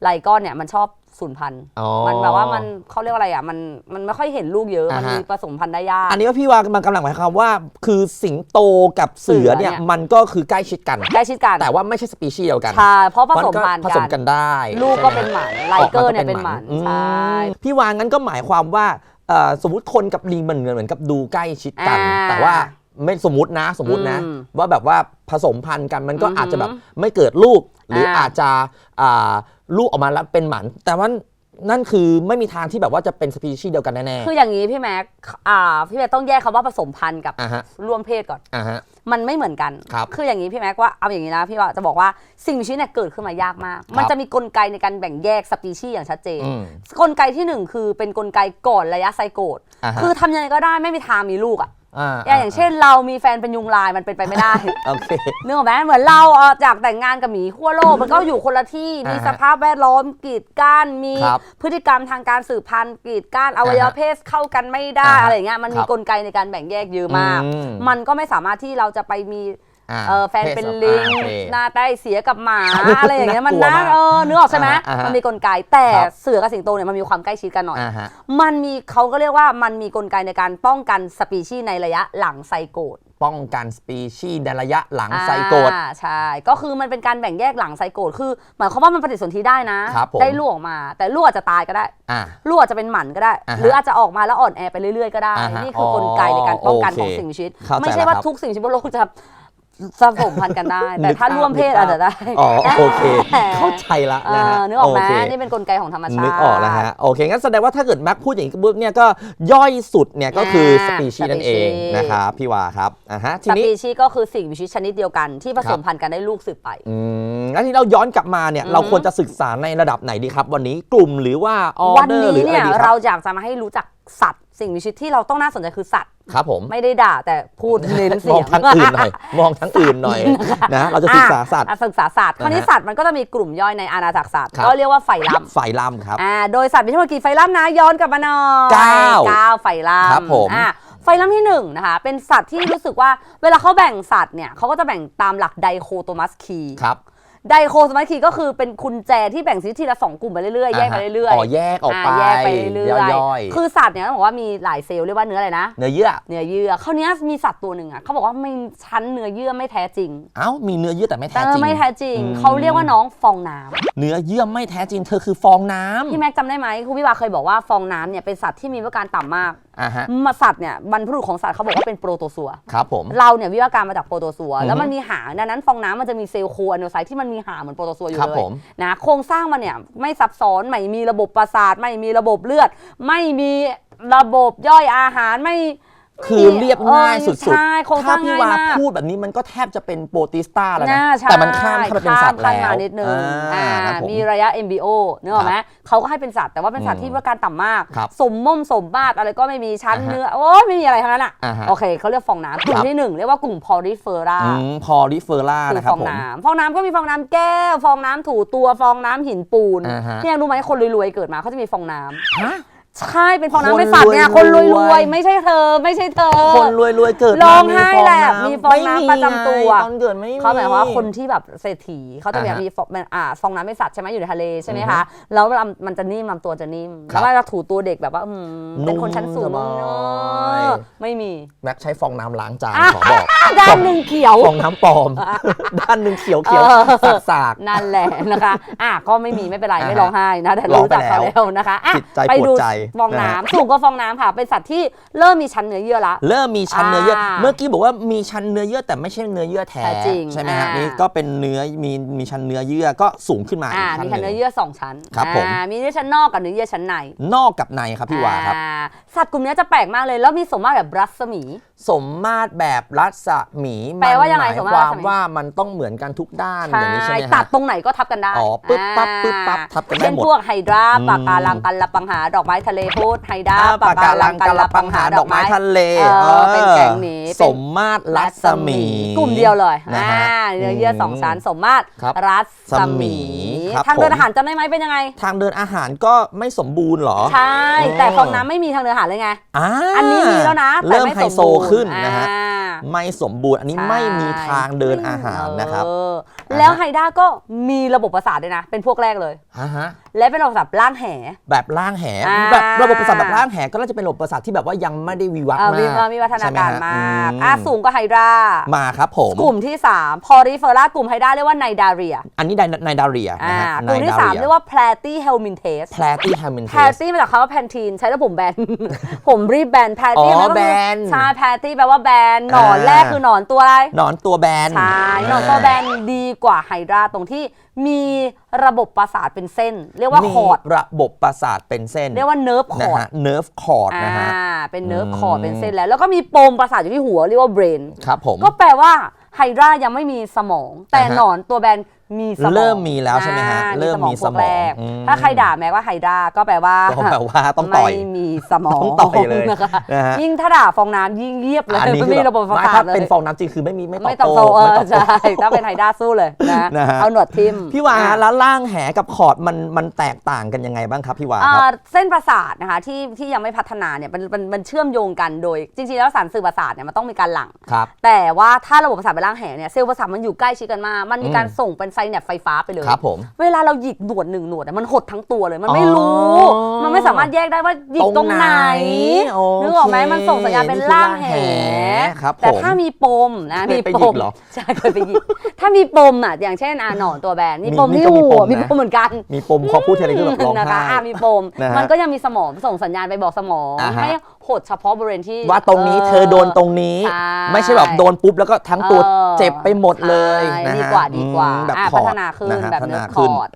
[SPEAKER 2] ไลก้อนเนี่ยมันชอบ สูญพันธุ์
[SPEAKER 1] อ๋อ
[SPEAKER 2] มันแบบว่ามันเขาเรียกว่าอะไรอะมันมันไม่ค่อยเห็นลูกเยอะ
[SPEAKER 1] อ่า
[SPEAKER 2] มัน
[SPEAKER 1] ฮะ
[SPEAKER 2] มีผสมพันธุ์ได้ยาก
[SPEAKER 1] อันนี้ว่าพี่ว่ามันกำลังหมายความว่า คือสิงโตกับเสือเนี่ย
[SPEAKER 2] เสือเนี่ย
[SPEAKER 1] มันก็คือใกล้ชิดกัน
[SPEAKER 2] ใกล้ชิดกัน
[SPEAKER 1] แต่ว่าไม่ใช่สปีชีส์เดียวกัน
[SPEAKER 2] ใช่เพราะผสม
[SPEAKER 1] ก็
[SPEAKER 2] พันธุ์
[SPEAKER 1] ผสมกันได้
[SPEAKER 2] ลูกก็เป็นหมันไลเกอร์เนี่ยเป็นหมัน
[SPEAKER 1] อืม
[SPEAKER 2] ใช่
[SPEAKER 1] พี่วางงั้นก็หมายความว่าเอ่อสมมติคนกับลิงมันเหมือนเหมือนกับดูใกล้ชิดกัน
[SPEAKER 2] อ่า
[SPEAKER 1] แต่ว่า ไม่สมมตินะสมมตินะ
[SPEAKER 2] อืม
[SPEAKER 1] ว่าแบบว่าผสมพันธุ์กันมันก็
[SPEAKER 2] อือหืออ
[SPEAKER 1] อาจจะแบบไม่เกิดลูก หรืออาอาจจะอ่าลูกออกมาแล้วเป็นหมัน แต่ว่านั่นคือไม่มีทางที่แบบว่าจะเป็นสปีชีส์เดียวกันแน่
[SPEAKER 2] คืออย่างนี้พี่แม็กอ่าพี่แม็กต้องแยกคำว่าผสมพันธุ์กับ
[SPEAKER 1] ๆอ่าฮะ
[SPEAKER 2] ร่วมเพศก่อน
[SPEAKER 1] อ่าฮะ
[SPEAKER 2] มันไม่เหมือนกัน
[SPEAKER 1] ครับ
[SPEAKER 2] ออย่างนี้พี่แม็กว่าเอาอย่างนี้นะพี่ว่าจะบอกว่าสิ่งมีชีวิตเนี่ยเกิดขึ้นมายากมาก มันจะมีกลไกในการแบ่งแยกสปีชีส์อย่างชัดเจน
[SPEAKER 1] อืม
[SPEAKER 2] กลไกที่หนึ่งคือเป็นกลไกก่อนระยะไซโกต
[SPEAKER 1] อ่าฮะ
[SPEAKER 2] คือทำยังไงก็ได้ไม่มีทางมีลูกอะ
[SPEAKER 1] อ่า
[SPEAKER 2] อย่างเช่นเรามีแฟนเป็นยุงลายมันเป็นไปไม่ได้
[SPEAKER 1] โอเค
[SPEAKER 2] นึกออกไหมเหมือนเราเอ่อจากแต่งงานกับหมีขั้วโลกมันก็อยู่คนละที่
[SPEAKER 1] อ่าฮะ
[SPEAKER 2] มีสภาพแวดล้อมกีดกั้นมี
[SPEAKER 1] ครับ
[SPEAKER 2] พฤติกรรมทางการสืบพันธุ์กีดกั้นอวัยวะ
[SPEAKER 1] อ่าฮะ
[SPEAKER 2] เพศเข้ากันไม่ได้
[SPEAKER 1] อ่าฮะ
[SPEAKER 2] อะไรอย่างเงี้ยมันมี
[SPEAKER 1] ครับ
[SPEAKER 2] กลไกในการแบ่งแยกเยอะมาก
[SPEAKER 1] อืม
[SPEAKER 2] มันก็ไม่สามารถที่เราจะไปมี
[SPEAKER 1] อ่า
[SPEAKER 2] เออแฟนเป็น
[SPEAKER 1] พศ
[SPEAKER 2] ลิง
[SPEAKER 1] อ่าโอเค
[SPEAKER 2] หน้าใต้เสียกับหมา
[SPEAKER 1] น่ากลัว
[SPEAKER 2] อะไรอย่างเงี้ยมัน
[SPEAKER 1] น่ากลัว
[SPEAKER 2] นะ
[SPEAKER 1] มาก
[SPEAKER 2] เออนึกออกใช่ไหม
[SPEAKER 1] อ่าฮะ
[SPEAKER 2] มันมีกลไกแต่
[SPEAKER 1] ครับ
[SPEAKER 2] เสือกับสิงโตเนี่ยมันมีความใกล้ชิดกันหน่อย
[SPEAKER 1] อ่าฮะ
[SPEAKER 2] มันมีเขาก็เรียกว่ามันมีกลไกในการป้องกันสปีชีส์ในระยะหลังไซโกต
[SPEAKER 1] ป้องกันสปีชีส์ในระยะหลังไซโกต
[SPEAKER 2] อ่าใช่ ก็คือมันเป็นการแบ่งแยกหลังไซโกตคือหมายความว่ามันปฏิสนธิได้นะ
[SPEAKER 1] ครับผม
[SPEAKER 2] ได้ลูกออกมา แต่ลูกอาจจะตายก็ได้
[SPEAKER 1] อ่า
[SPEAKER 2] ลูกอาจจะเป็นหมันก็ได้
[SPEAKER 1] อ่าฮะ
[SPEAKER 2] หรืออาจจะออกมาแล้วอ่อนแอไปเรื่อยๆก็ได้
[SPEAKER 1] อ่าฮะ
[SPEAKER 2] นี่คือกลไกในการป้องกัน
[SPEAKER 1] อ๋อ
[SPEAKER 2] ของ
[SPEAKER 1] โอเค
[SPEAKER 2] สิ่งมีชีวิต
[SPEAKER 1] เข้าใจ
[SPEAKER 2] ไม่ใช่ว่า
[SPEAKER 1] แล้วครับ
[SPEAKER 2] ทุกสิ่งมีชีวิตบนโลกจะ ผสมพันธุ์กันได้ แต่
[SPEAKER 1] นึก
[SPEAKER 2] ถ้า
[SPEAKER 1] ภาพ
[SPEAKER 2] ร่วมเพศ
[SPEAKER 1] นึกภาพ
[SPEAKER 2] อาจจะได้
[SPEAKER 1] อ๋อโอเค
[SPEAKER 2] แหม
[SPEAKER 1] เข้าใจละ
[SPEAKER 2] เอ
[SPEAKER 1] นะฮะ
[SPEAKER 2] อนึกออกไหม
[SPEAKER 1] โเค
[SPEAKER 2] นี่เป็นกลไกของธรรมชาติ
[SPEAKER 1] นึกออกแล้วฮะโอเคงั้นแสดงว่าถ้าเกิดแม็กพูดอย่างนี้ปุ๊บเนี่ยก็ย่อยสุดเนี่ยก็คือส
[SPEAKER 2] อ่า
[SPEAKER 1] ปีชีส์นั่นเอง
[SPEAKER 2] species
[SPEAKER 1] นะครับพี่วาครับอ่าฮะที
[SPEAKER 2] ส
[SPEAKER 1] นี้
[SPEAKER 2] ปีชีส์ก็คือสิ่งมีชีวิตชนิดเดียวกันที่ผสมพันธุ์กันได้ลูกสืบไป
[SPEAKER 1] อืมแล้วที่เราย้อนกลับมาเนี่ย
[SPEAKER 2] อืม
[SPEAKER 1] เราควรจะศึกษาในระดับไหนดีครับ วันนี้กลุ่มหรือว่าออ
[SPEAKER 2] วัน
[SPEAKER 1] เดอร์
[SPEAKER 2] นี้
[SPEAKER 1] หรืออะไร
[SPEAKER 2] เนี่ย
[SPEAKER 1] ดีค
[SPEAKER 2] เรา
[SPEAKER 1] รับ
[SPEAKER 2] อยากจะมาให้รู้จักสัตว์ สิ่งมีชีวิตที่เราต้องน่าสนใจคือสัตว์
[SPEAKER 1] ครับผม
[SPEAKER 2] ไม่ได้ด่าแต่พูดเน้นเสี
[SPEAKER 1] มอง
[SPEAKER 2] ยง
[SPEAKER 1] ทั้งอื่นหน่อยมองทั้งอื่นหน่อยนะเราจะศึกษาสัตว์
[SPEAKER 2] อะศึกษาสัตว์คราวนี้
[SPEAKER 1] นะฮะ
[SPEAKER 2] สัตว์มันก็จะมีกลุ่มย่อยในอาณาจักรสัตว์
[SPEAKER 1] ครับ
[SPEAKER 2] ก็เรียกว่าไฟลัม
[SPEAKER 1] ฝ่ายลำครับ
[SPEAKER 2] อ่าโดยสัตว์มีทั้งหมดกี่ไฟลัมนะย้อนกลับมาหน่อย
[SPEAKER 1] เก้า
[SPEAKER 2] เก้าไฟลัม
[SPEAKER 1] ครับผม
[SPEAKER 2] อ่าไฟลัมที่หนึ่งนะคะเป็นสัตว์ที่รู้สึกว่าเวลาเขาแบ่งสัตว์เนี่ยเขาก็จะแบ่งตามหลักไดโคโตมัสคี
[SPEAKER 1] ครับ
[SPEAKER 2] ไดโคโตมัสคีก็คือเป็นกุญแจที่แบ่งชนิดทีละสองกลุ่มไปเรื่อยๆแยกไปเรื่อย
[SPEAKER 1] อ๋อแยกออกไปา
[SPEAKER 2] แยกไปเรื่อย
[SPEAKER 1] ย่อย
[SPEAKER 2] ๆคือสัตว์เนี่ยต้องบอกว่ามีหลายเซลล์เรียกว่าเนื้ออะไรนะ
[SPEAKER 1] ๆเนื้อเยื่อ
[SPEAKER 2] เนื้อเยื่อคราวเนี้ยมีสัตว์ตัวหนึ่งอะเขาบอกว่ามีชั้นเนื้อเยื่อไม่แท้จริง
[SPEAKER 1] เอ้ามีเนื้อเยื่อแต่ไม่
[SPEAKER 2] แต่
[SPEAKER 1] แท้จริง
[SPEAKER 2] ไม่แท้จริง
[SPEAKER 1] อืม
[SPEAKER 2] เขาเรียกว่าน้องฟองน้ำ
[SPEAKER 1] เนื้อเยื่อไม่แท้จริงเธอคือฟองน้ำ
[SPEAKER 2] พี่แม็กจำได้ไหมครูพี่วาเคยบอกว่าฟองน้ำเนี่ยเป็นสัตว์ที่มีวิวัฒนาการต่ำมาก
[SPEAKER 1] อ่าฮะ
[SPEAKER 2] มาสัตว์เนี่ยบรรพบุรุษของสัตว์เขาบอกว่าเป็นโปรโตซัว
[SPEAKER 1] ครับผม
[SPEAKER 2] เราเนี่ยวิวัฒนาการมาจากโปรโตซัว
[SPEAKER 1] อือฮึ
[SPEAKER 2] แล้วมันมีหางดังนั้นฟองน้ำมันจะมีเซลล์โคอนูไซต์ที่มันมีหางเหมือนโปรโตซัวอยู่
[SPEAKER 1] ครับ
[SPEAKER 2] เลย
[SPEAKER 1] ผม
[SPEAKER 2] นะโครงสร้างมันเนี่ยไม่ซับซ้อนไม่มีระบบประสาท ไม่มีระบบเลือด ไม่มีระบบย่อยอาหารไม่
[SPEAKER 1] คือเรียบง่ายสุด
[SPEAKER 2] ใช่โครงส
[SPEAKER 1] ๆ
[SPEAKER 2] ร้า
[SPEAKER 1] ถ้างพี่
[SPEAKER 2] ง่าย
[SPEAKER 1] วามา
[SPEAKER 2] ก
[SPEAKER 1] พูดแบบนี้มันก็แทบจะเป็นโปรติสต้าแล้วนะ
[SPEAKER 2] น่าใช่
[SPEAKER 1] แต่มันข้ามเข้ามาเป็นสัตว์
[SPEAKER 2] ข้าม
[SPEAKER 1] แล้ว
[SPEAKER 2] มานิดนึง
[SPEAKER 1] อ่า
[SPEAKER 2] อ่า
[SPEAKER 1] ครับผม
[SPEAKER 2] มีระยะ MBO เนกอะไหมเขาก็ให้เป็นสัตว์แต่ว่าเป็นสัตว์ที่
[SPEAKER 1] อืม
[SPEAKER 2] วิวัฒนาการต่ำมาก
[SPEAKER 1] ครับ
[SPEAKER 2] สมม่มสมมาตรอะไรก็ไม่มีชั้น
[SPEAKER 1] อ่าฮะ
[SPEAKER 2] เนื้อ โอ้ยไม่มีอะไรทั้งนั้นอะ
[SPEAKER 1] อ่าฮะ
[SPEAKER 2] โอเคเขาเรียกฟองน้ำกลุ่
[SPEAKER 1] ค
[SPEAKER 2] ม
[SPEAKER 1] รับ
[SPEAKER 2] ที่หนึ่งเรียกว่ากลุ่มพอลิเฟอรา
[SPEAKER 1] อืมพอริเฟอร่า
[SPEAKER 2] คือ
[SPEAKER 1] นะครั
[SPEAKER 2] ฟ
[SPEAKER 1] บ
[SPEAKER 2] อง
[SPEAKER 1] ผม
[SPEAKER 2] น้ำฟองน้ำก็มีฟองน้ำแก้ว ฟองน้ำถูตัวฟองน้ำหินปูน
[SPEAKER 1] อ่าฮะ
[SPEAKER 2] เนี่ยรู้ไหมคนรวยๆเกิดมาเขาจะมีฟองน้ำ
[SPEAKER 1] ฮะ
[SPEAKER 2] ใช่เป็นฟองน้ำไม่สัตว์เนี่ย
[SPEAKER 1] ค
[SPEAKER 2] คนน
[SPEAKER 1] ร
[SPEAKER 2] ร
[SPEAKER 1] วยๆ
[SPEAKER 2] วยๆไม่ใช่เธอ ไม่ใช่เธอ
[SPEAKER 1] คนรวยๆเกิด
[SPEAKER 2] ร้
[SPEAKER 1] มา
[SPEAKER 2] อง
[SPEAKER 1] มี
[SPEAKER 2] ไห้
[SPEAKER 1] ฟอง
[SPEAKER 2] แหละ
[SPEAKER 1] น้ำ
[SPEAKER 2] มีฟองน้ำประจำตัว
[SPEAKER 1] ไงตอนเกิดไม่มี
[SPEAKER 2] เขาหมายความว่าคนที่แบบเศรษฐีเขาจะแบบ
[SPEAKER 1] อ่าฮะ
[SPEAKER 2] มีฟองอ่าฟองน้ำไม่สัตว์ใช่ไหมอยู่ในทะเลใช่ไหม
[SPEAKER 1] อือ
[SPEAKER 2] คะ
[SPEAKER 1] ฮึ
[SPEAKER 2] แล้วลำมันจะนิ่มลำตัวจะนิ่ม
[SPEAKER 1] ครับ
[SPEAKER 2] แล้วเวลาถูตัวเด็กแบบว่าอืมเป็นคนชั้นสูง
[SPEAKER 1] นุ่มสบาย
[SPEAKER 2] เนอะไม่มี
[SPEAKER 1] แม็กใช้ฟองน้ำล้างจาน
[SPEAKER 2] อะ
[SPEAKER 1] ขอบอก
[SPEAKER 2] ด้านหนึ่งเขียว
[SPEAKER 1] ฟองน้ำปลอม ด้านหนึ่งเขียวเขียว
[SPEAKER 2] เออ
[SPEAKER 1] สาก
[SPEAKER 2] นั่นแหละนะคะอะก็ไม่มีไม่เป็นไร
[SPEAKER 1] อ่าฮะ
[SPEAKER 2] ไม่ร้องไห้นะแต่
[SPEAKER 1] ร้อง
[SPEAKER 2] รู้จัก
[SPEAKER 1] ไป
[SPEAKER 2] เขา
[SPEAKER 1] แล้ว
[SPEAKER 2] แล้วนะคะอะ
[SPEAKER 1] จิตใจ
[SPEAKER 2] ไป
[SPEAKER 1] ปวด
[SPEAKER 2] ดู
[SPEAKER 1] ใจ
[SPEAKER 2] ฟอง
[SPEAKER 1] นะฮะ
[SPEAKER 2] น้ำสูงกว่าฟองน้ำค่ะ เป็นสัตว์ที่เริ่มมีชั้นเนื้อเยื่อละ
[SPEAKER 1] เริ่มมีชั้นเนื้อเยื่อ
[SPEAKER 2] อ่า
[SPEAKER 1] เมื่อกี้บอกว่ามีชั้นเนื้อเยื่อแต่ไม่ใช่เนื้อเยื่อแท้
[SPEAKER 2] แท้จริง
[SPEAKER 1] ใช่ไหมฮะ
[SPEAKER 2] อ่านี่
[SPEAKER 1] นี่ก็เป็นเนื้อมีมีชั้นเนื้อเยื่อก็สูงขึ้นมาอี
[SPEAKER 2] อ่าก
[SPEAKER 1] ชั้น
[SPEAKER 2] มี
[SPEAKER 1] ห
[SPEAKER 2] ชั้น
[SPEAKER 1] นึ่
[SPEAKER 2] เนื้อง เยื่อสองชั้น
[SPEAKER 1] ครับผม
[SPEAKER 2] อ่ามีเนื้อชั้นนอกกับเนื้อเยื่อชั้นใน
[SPEAKER 1] นอกกับในครับพี่วาครับ
[SPEAKER 2] อ่สัตว์กลุ่มเนี้ยจะแปลกมากเลย แล้วมีสมมาตรแบบรัศมี
[SPEAKER 1] สมมาตรแบบรัศมี
[SPEAKER 2] แปลว่ายังไง
[SPEAKER 1] มันห
[SPEAKER 2] ส
[SPEAKER 1] มามย
[SPEAKER 2] มาตร
[SPEAKER 1] ความ
[SPEAKER 2] รัศมี
[SPEAKER 1] ว่ามันต้องเหมือนกันทุกด้านอย่างนี้ใช่ไหม
[SPEAKER 2] ตั
[SPEAKER 1] ฮะ
[SPEAKER 2] ดตรงไหนก็ทับกันได้
[SPEAKER 1] อ๋อปึ๊บปั๊บปึ๊บปั๊บทับกันได้
[SPEAKER 2] เช่น
[SPEAKER 1] หมด
[SPEAKER 2] พวกไฮดรา
[SPEAKER 1] อืม
[SPEAKER 2] ปากการังกันละปังหา ดอกไม้ทะเลพูดไฮดรา
[SPEAKER 1] อ่าปากการังกะละปังหาดอกไม้ทะเล
[SPEAKER 2] เออเป็นแก๊งนี้เป็น
[SPEAKER 1] สมมาตรรัศมี
[SPEAKER 2] กลุ่มเดียวเลย
[SPEAKER 1] นะ
[SPEAKER 2] อ่า
[SPEAKER 1] ฮะ
[SPEAKER 2] เนื้อเยื่อสองชั้นสมมาตร
[SPEAKER 1] ครับ
[SPEAKER 2] รัศ
[SPEAKER 1] สมี
[SPEAKER 2] มี
[SPEAKER 1] ครับ
[SPEAKER 2] ทางเดิน
[SPEAKER 1] ผม
[SPEAKER 2] อาหารจำได้ไหมเป็นยังไง
[SPEAKER 1] ทางเดินอาหารก็ไม่สมบูรณ์เหรอ
[SPEAKER 2] ใช่
[SPEAKER 1] อ๋อ
[SPEAKER 2] แต่ฟองน้ำไม่มีทางเดินอาหารเลยไง
[SPEAKER 1] อ่า
[SPEAKER 2] อันนี้มีแล้วนะแต่
[SPEAKER 1] เริ่ม
[SPEAKER 2] ไม่
[SPEAKER 1] ไฮ
[SPEAKER 2] สม
[SPEAKER 1] โซ
[SPEAKER 2] บูรณ์
[SPEAKER 1] ขึ้นนะฮะ ไม่สมบูรณ์ อันนี้
[SPEAKER 2] ใช่
[SPEAKER 1] ไม่มีทางเดินอาหารนะครับ
[SPEAKER 2] เออ
[SPEAKER 1] อ่าฮะ
[SPEAKER 2] แล้วไฮด้าก็มีระบบประสาทด้วยนะ เป็นพวกแรกเลย
[SPEAKER 1] อ่าฮะ
[SPEAKER 2] และเป็นระบบประสาทล่างแห
[SPEAKER 1] แบบล่างแห
[SPEAKER 2] อ่า
[SPEAKER 1] แบบระบบประสาทแบบล่างแหก็น่าจะเป็นระบบประสาทที่แบบว่ายังไม่ได้วิวัฒน์
[SPEAKER 2] เอ่อ
[SPEAKER 1] มา
[SPEAKER 2] มี
[SPEAKER 1] ก
[SPEAKER 2] มีวัฒนา
[SPEAKER 1] ใช่ไห
[SPEAKER 2] การ
[SPEAKER 1] ฮะ
[SPEAKER 2] มาก
[SPEAKER 1] อื
[SPEAKER 2] อะสูงกว่าไฮดรา
[SPEAKER 1] มาครับผม
[SPEAKER 2] กลุ่มที่ 3 พอริเฟอร่ากลุ่มไฮด้าเรียกว่าไนดาเรีย
[SPEAKER 1] อันนี้ไดไนดาเรีย
[SPEAKER 2] อ่า
[SPEAKER 1] นะฮะ
[SPEAKER 2] กลุ่มที่ 3 เรียกว่าแพลตี้เฮลมินเทส
[SPEAKER 1] แพลตี้แฮมินเท
[SPEAKER 2] แพลตี้มาจากคำว่าแพนทีนใช้แล้วผมแบน ผมรีบแบนแพลตี้
[SPEAKER 1] อ๋อ
[SPEAKER 2] มันก็คือ
[SPEAKER 1] แบน
[SPEAKER 2] ใช่แพลตี้แปลว่าแบนหนอน
[SPEAKER 1] อ่า
[SPEAKER 2] แรกคือหนอนตัวอะไร
[SPEAKER 1] หนอนตัวแบน
[SPEAKER 2] ใช่หนอนตัวแบนดีกว่าไฮดราตรงที่มีระบบประสาทเป็นเส้น เรียกว่า
[SPEAKER 1] มี
[SPEAKER 2] คอร์ด
[SPEAKER 1] ระบบประสาทเป็นเส้น
[SPEAKER 2] เรียกว่าเนิร์ฟค
[SPEAKER 1] นะ
[SPEAKER 2] อร์ด
[SPEAKER 1] ฮะเนิร์ฟคอร์ดนะฮะ
[SPEAKER 2] อ่าเป็นเนิร์ฟ
[SPEAKER 1] อืม
[SPEAKER 2] คอร์ดเป็นเส้นแล้ว แล้วก็มีปมประสาทอยู่ที่หัวเรียกว่าเบรน
[SPEAKER 1] ครับผม
[SPEAKER 2] ก็แปลว่าไฮดรายังไม่มีสมอง แต่
[SPEAKER 1] อ่าฮะ
[SPEAKER 2] หนอนตัวแบน มีสมอง
[SPEAKER 1] เริ่มมีแล้วใช่ไหมฮะ
[SPEAKER 2] อ่า
[SPEAKER 1] เริ่มมีสมอง
[SPEAKER 2] พวกแรก
[SPEAKER 1] อืม
[SPEAKER 2] ถ้าใครด่าแม้ว่าไฮดราก็แปลว่า
[SPEAKER 1] ก็แปลว่าต้องต่อย
[SPEAKER 2] ไม่มีสมอง
[SPEAKER 1] ต้องต่อยเลย
[SPEAKER 2] นะคะ
[SPEAKER 1] นะฮะ
[SPEAKER 2] ยิ่งถ้าด่าฟองน้ำยิ่งเงียบเลย
[SPEAKER 1] อันนี้
[SPEAKER 2] ไม่
[SPEAKER 1] คือ
[SPEAKER 2] มี
[SPEAKER 1] แบบ
[SPEAKER 2] ระบบประ
[SPEAKER 1] ไม่
[SPEAKER 2] สา
[SPEAKER 1] ถ้า
[SPEAKER 2] ทเลย
[SPEAKER 1] เป็นฟองน้ำจริงคือไม่มีไม่ตอบ
[SPEAKER 2] ไม่ตอบ
[SPEAKER 1] โต้
[SPEAKER 2] โต้เออ
[SPEAKER 1] ไม่ตอบโต้
[SPEAKER 2] ใช่ถ้าเป็นไฮด้าสู้เลยนะ
[SPEAKER 1] นะฮะ
[SPEAKER 2] เอาหนวดทิม
[SPEAKER 1] พี่วา
[SPEAKER 2] อะ
[SPEAKER 1] แล้วล่างแหกับคอร์ดมันมันแตกต่างกันยังไงบ้างครับพี่วา
[SPEAKER 2] อ่า
[SPEAKER 1] ครับ
[SPEAKER 2] เส้นประสาทนะคะที่ที่ยังไม่พัฒนาเนี่ยมันมันมันเชื่อมโยงกันโดย จริงๆแล้วสารสื่อประสาทเนี่ยมันต้องมีการหลั่ง
[SPEAKER 1] ครับ
[SPEAKER 2] แต่ว่าถ้าระบบประสาทไปล่างแหเนี่ยเซลล์ประสาทมันอยู่ใกล้ชิดกันมาก มันมีการ
[SPEAKER 1] อืม
[SPEAKER 2] ส่งเป็นไซแนปไฟฟ้าไปเลย
[SPEAKER 1] ครับผม
[SPEAKER 2] เวลาเราหยิกหนวดหนึ่งหนวดเนี่ยมันหดทั้งตัวเลยมันไม่
[SPEAKER 1] อ๋อ
[SPEAKER 2] รู้มันไม่สามารถแยกได้ว่าหยิกตรงไหน
[SPEAKER 1] โอเค
[SPEAKER 2] นึกออกไหมมันส่งสัญญาณเป็นล่างแห
[SPEAKER 1] ครับ
[SPEAKER 2] แต่
[SPEAKER 1] ผม
[SPEAKER 2] ถ้ามีปมนะ
[SPEAKER 1] เคย
[SPEAKER 2] มี
[SPEAKER 1] ไป
[SPEAKER 2] ป
[SPEAKER 1] หยิ
[SPEAKER 2] ม
[SPEAKER 1] กเหรอ
[SPEAKER 2] ใช่เคยไปหยิกถ้ามีปมอะอย่างเช่นอะหนอนตัวแบนมี
[SPEAKER 1] มี
[SPEAKER 2] ปม
[SPEAKER 1] นี่
[SPEAKER 2] ที่
[SPEAKER 1] ก็มี
[SPEAKER 2] หัว
[SPEAKER 1] ปมนะ
[SPEAKER 2] มีปมเหมือนกัน
[SPEAKER 1] มีปมคอพูดทีไรก็แบบร้อง
[SPEAKER 2] นะคะ
[SPEAKER 1] ไห้
[SPEAKER 2] อะมีปม
[SPEAKER 1] นะฮะ
[SPEAKER 2] มันก็ยังมีสมองส่งสัญญาณไปบอกสมอง
[SPEAKER 1] อ่าฮะ
[SPEAKER 2] ให้หดเฉพาะบริเวณที่
[SPEAKER 1] ว่าตรงนี้เธอโดนตรงนี้
[SPEAKER 2] ใช่
[SPEAKER 1] ไม่ใช่แบบโดนปุ๊บแล้วก็ทั้งตัว
[SPEAKER 2] ออ
[SPEAKER 1] เจ็บไปหมดเลย
[SPEAKER 2] ใช่
[SPEAKER 1] นะฮะ
[SPEAKER 2] ดีกว่าดีกว่า
[SPEAKER 1] อืมแบบ
[SPEAKER 2] อะ
[SPEAKER 1] คอร์ด
[SPEAKER 2] พัฒนาขึ้น
[SPEAKER 1] นะฮะ
[SPEAKER 2] แบบ
[SPEAKER 1] พัฒ
[SPEAKER 2] เนื้
[SPEAKER 1] นา
[SPEAKER 2] อค
[SPEAKER 1] ขึ้น
[SPEAKER 2] อร์ด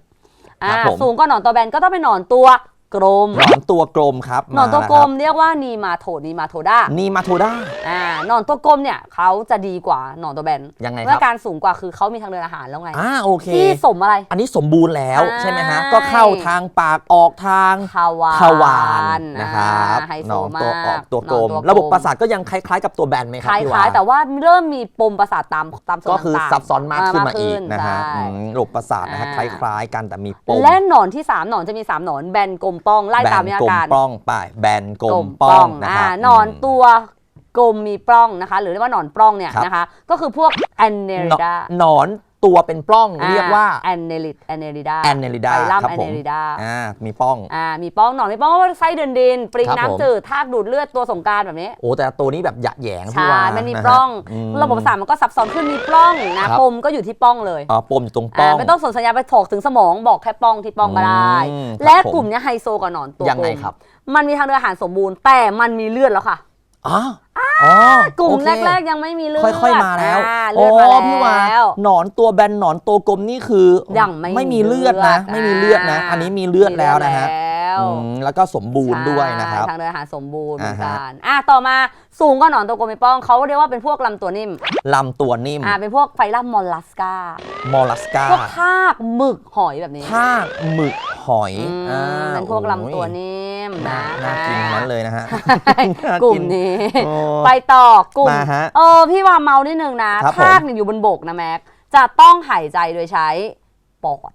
[SPEAKER 2] อะ
[SPEAKER 1] ครับผม
[SPEAKER 2] สูงกว่าหนอนตัวแบนก็ต้องเป็นหนอนตัว กลม
[SPEAKER 1] หนอนตัวกลมครับ
[SPEAKER 2] หนอนตัวกลมาเรียกว่านีมาโทนีมาโทดา
[SPEAKER 1] ครับนีมาโทด้า
[SPEAKER 2] อ่าหนอนตัวกลมเนี่ยเขาจะดีกว่าหนอนตัวแบน
[SPEAKER 1] ยังไงค
[SPEAKER 2] เมื่
[SPEAKER 1] รั
[SPEAKER 2] อบการสูงกว่าคือเขามีทางเดินอาหารแล้วไง
[SPEAKER 1] อ่าโอเค
[SPEAKER 2] ที่สมอะไร
[SPEAKER 1] อันนี้สมบูรณ์แล้ว
[SPEAKER 2] ใช่
[SPEAKER 1] ใช่ไหมฮะก็เข้าทางปากออกทาง
[SPEAKER 2] ทวาร
[SPEAKER 1] ทวารนะครับ
[SPEAKER 2] อ่าไฮ
[SPEAKER 1] ห
[SPEAKER 2] โซ
[SPEAKER 1] นอน
[SPEAKER 2] มา
[SPEAKER 1] ตัวออก
[SPEAKER 2] ก
[SPEAKER 1] ตัวกลม
[SPEAKER 2] หนอน
[SPEAKER 1] ระบบประสาทก็ยังคล้ายๆกับตัวแบนไหมค
[SPEAKER 2] ครับ
[SPEAKER 1] พี่วา
[SPEAKER 2] ล้ายๆแต่ว่าเริ่มมีปมประสาทตามตามส่วน
[SPEAKER 1] ก็คือ
[SPEAKER 2] ต่างๆ
[SPEAKER 1] ซับซ้อนมากขึ้นมาอีก
[SPEAKER 2] ขึ้
[SPEAKER 1] นะฮะ
[SPEAKER 2] ใช่
[SPEAKER 1] อืมระบบประสาทนะฮะค
[SPEAKER 2] อ่า
[SPEAKER 1] ล้ายๆ กันแต่มีปม
[SPEAKER 2] และหนอนที่3หนอนจะมี3หนอนแบนกลมป้องไล่ตาม
[SPEAKER 1] แบ
[SPEAKER 2] มี
[SPEAKER 1] น
[SPEAKER 2] อาก
[SPEAKER 1] ลม
[SPEAKER 2] การ
[SPEAKER 1] ปล้องไปแบนกลมป้องนะครับา
[SPEAKER 2] หนอนตัวกลมมีปล้องนะคะ หรือเรียกว่าหนอนปล้องเนี่ย
[SPEAKER 1] ครับ
[SPEAKER 2] นะคะ ก็คือพวกแอนเนริดา
[SPEAKER 1] หนอน ตัวเป็นปล้องเรียกว่า
[SPEAKER 2] แอนเนลิดแอนเนริดา
[SPEAKER 1] แอนเนลิดา
[SPEAKER 2] ไฟลัม
[SPEAKER 1] ครับ
[SPEAKER 2] แอน
[SPEAKER 1] ผ
[SPEAKER 2] เน
[SPEAKER 1] ม
[SPEAKER 2] ริดา
[SPEAKER 1] อ่ามีป้อง
[SPEAKER 2] อ่ามีป้องหนอนมีป้องก็ไส้เดินดิน ปริง
[SPEAKER 1] ครับผม
[SPEAKER 2] น้ำจืดทากดูดเลือดตัวสงกรารแบบนี้
[SPEAKER 1] โอ้แต่ตัวนี้แบบหยะแหยงพี่
[SPEAKER 2] ใช่
[SPEAKER 1] ว่า
[SPEAKER 2] มันมีะ
[SPEAKER 1] ฮะ
[SPEAKER 2] ปล้อง
[SPEAKER 1] ม
[SPEAKER 2] ระบบประสาทมันก็ซับซ้อนขึ้นมีปล้องนะครับปมก็อยู่ที่ป้องเลย
[SPEAKER 1] อ๋อปมอยู่ตรงป้
[SPEAKER 2] อ่า
[SPEAKER 1] อง
[SPEAKER 2] ไม่ต้องส่งสัญญาณไปถอกถึงสมองบอกแค่ป้องที่ป้องก็ได้
[SPEAKER 1] อืมครับ
[SPEAKER 2] และ
[SPEAKER 1] ผม
[SPEAKER 2] กลุ่มเนี้ยไฮโซกว่าหนอนตัว
[SPEAKER 1] ยังไง
[SPEAKER 2] กลม
[SPEAKER 1] ครับ
[SPEAKER 2] มันมีทางเดินอาหารสมบูรณ์ แต่มันมีเลือดแล้วค่ะ
[SPEAKER 1] อ๋อ อ๋อก
[SPEAKER 2] ลุ่ม
[SPEAKER 1] โอเค
[SPEAKER 2] แรกๆ ยังไม่มีเลือด
[SPEAKER 1] ค่อยๆมาแล้ว
[SPEAKER 2] อ่า
[SPEAKER 1] โอ้
[SPEAKER 2] เลือดมาแล้ว
[SPEAKER 1] พี่ว่าหนอนตัวแบนหนอนตัวกลมนี่คือ
[SPEAKER 2] ยังไม่
[SPEAKER 1] ไม่มีเลือดนะ
[SPEAKER 2] เลือด
[SPEAKER 1] ไม่มีเลือดนะ
[SPEAKER 2] อ่า
[SPEAKER 1] อันนี้มีเลือดแล้วนะฮะ
[SPEAKER 2] มีเลือดแล้ว
[SPEAKER 1] อืมแล้วก็สมบูรณ์ด้วยนะครับ
[SPEAKER 2] ใช่ทางเดินอาหารสมบูรณ์เหมือน
[SPEAKER 1] อ่า
[SPEAKER 2] กั
[SPEAKER 1] ฮะ
[SPEAKER 2] นอะต่อมาสูงกว่าหนอนตัวกลมมีป้องเขาเรียกว่าเป็นพวกลำตัวนิ่ม
[SPEAKER 1] ลำตัวนิ่ม
[SPEAKER 2] อ่าเป็นพวกไฟลัมมอลลัสกาม
[SPEAKER 1] อลลัสกา
[SPEAKER 2] พวกทากหมึกหอยแบบนี้
[SPEAKER 1] ทากหมึกหอย
[SPEAKER 2] อืม
[SPEAKER 1] อ่า
[SPEAKER 2] เป็นพวกลำตัว
[SPEAKER 1] โอ้ย
[SPEAKER 2] นิ่ม
[SPEAKER 1] น่า
[SPEAKER 2] นะ
[SPEAKER 1] น่ากินทั้งนั้นเลยนะฮะ
[SPEAKER 2] ใช่กลุ่มนี้
[SPEAKER 1] โอ้
[SPEAKER 2] ไปต่อกลุ่ม
[SPEAKER 1] มาฮะ
[SPEAKER 2] เออพี่ว่าเมานิดนึงนะครับ
[SPEAKER 1] ผม
[SPEAKER 2] ทากเนี่ยอยู่บนบกนะแม็ก จะต้องหายใจโดยใช้ปอด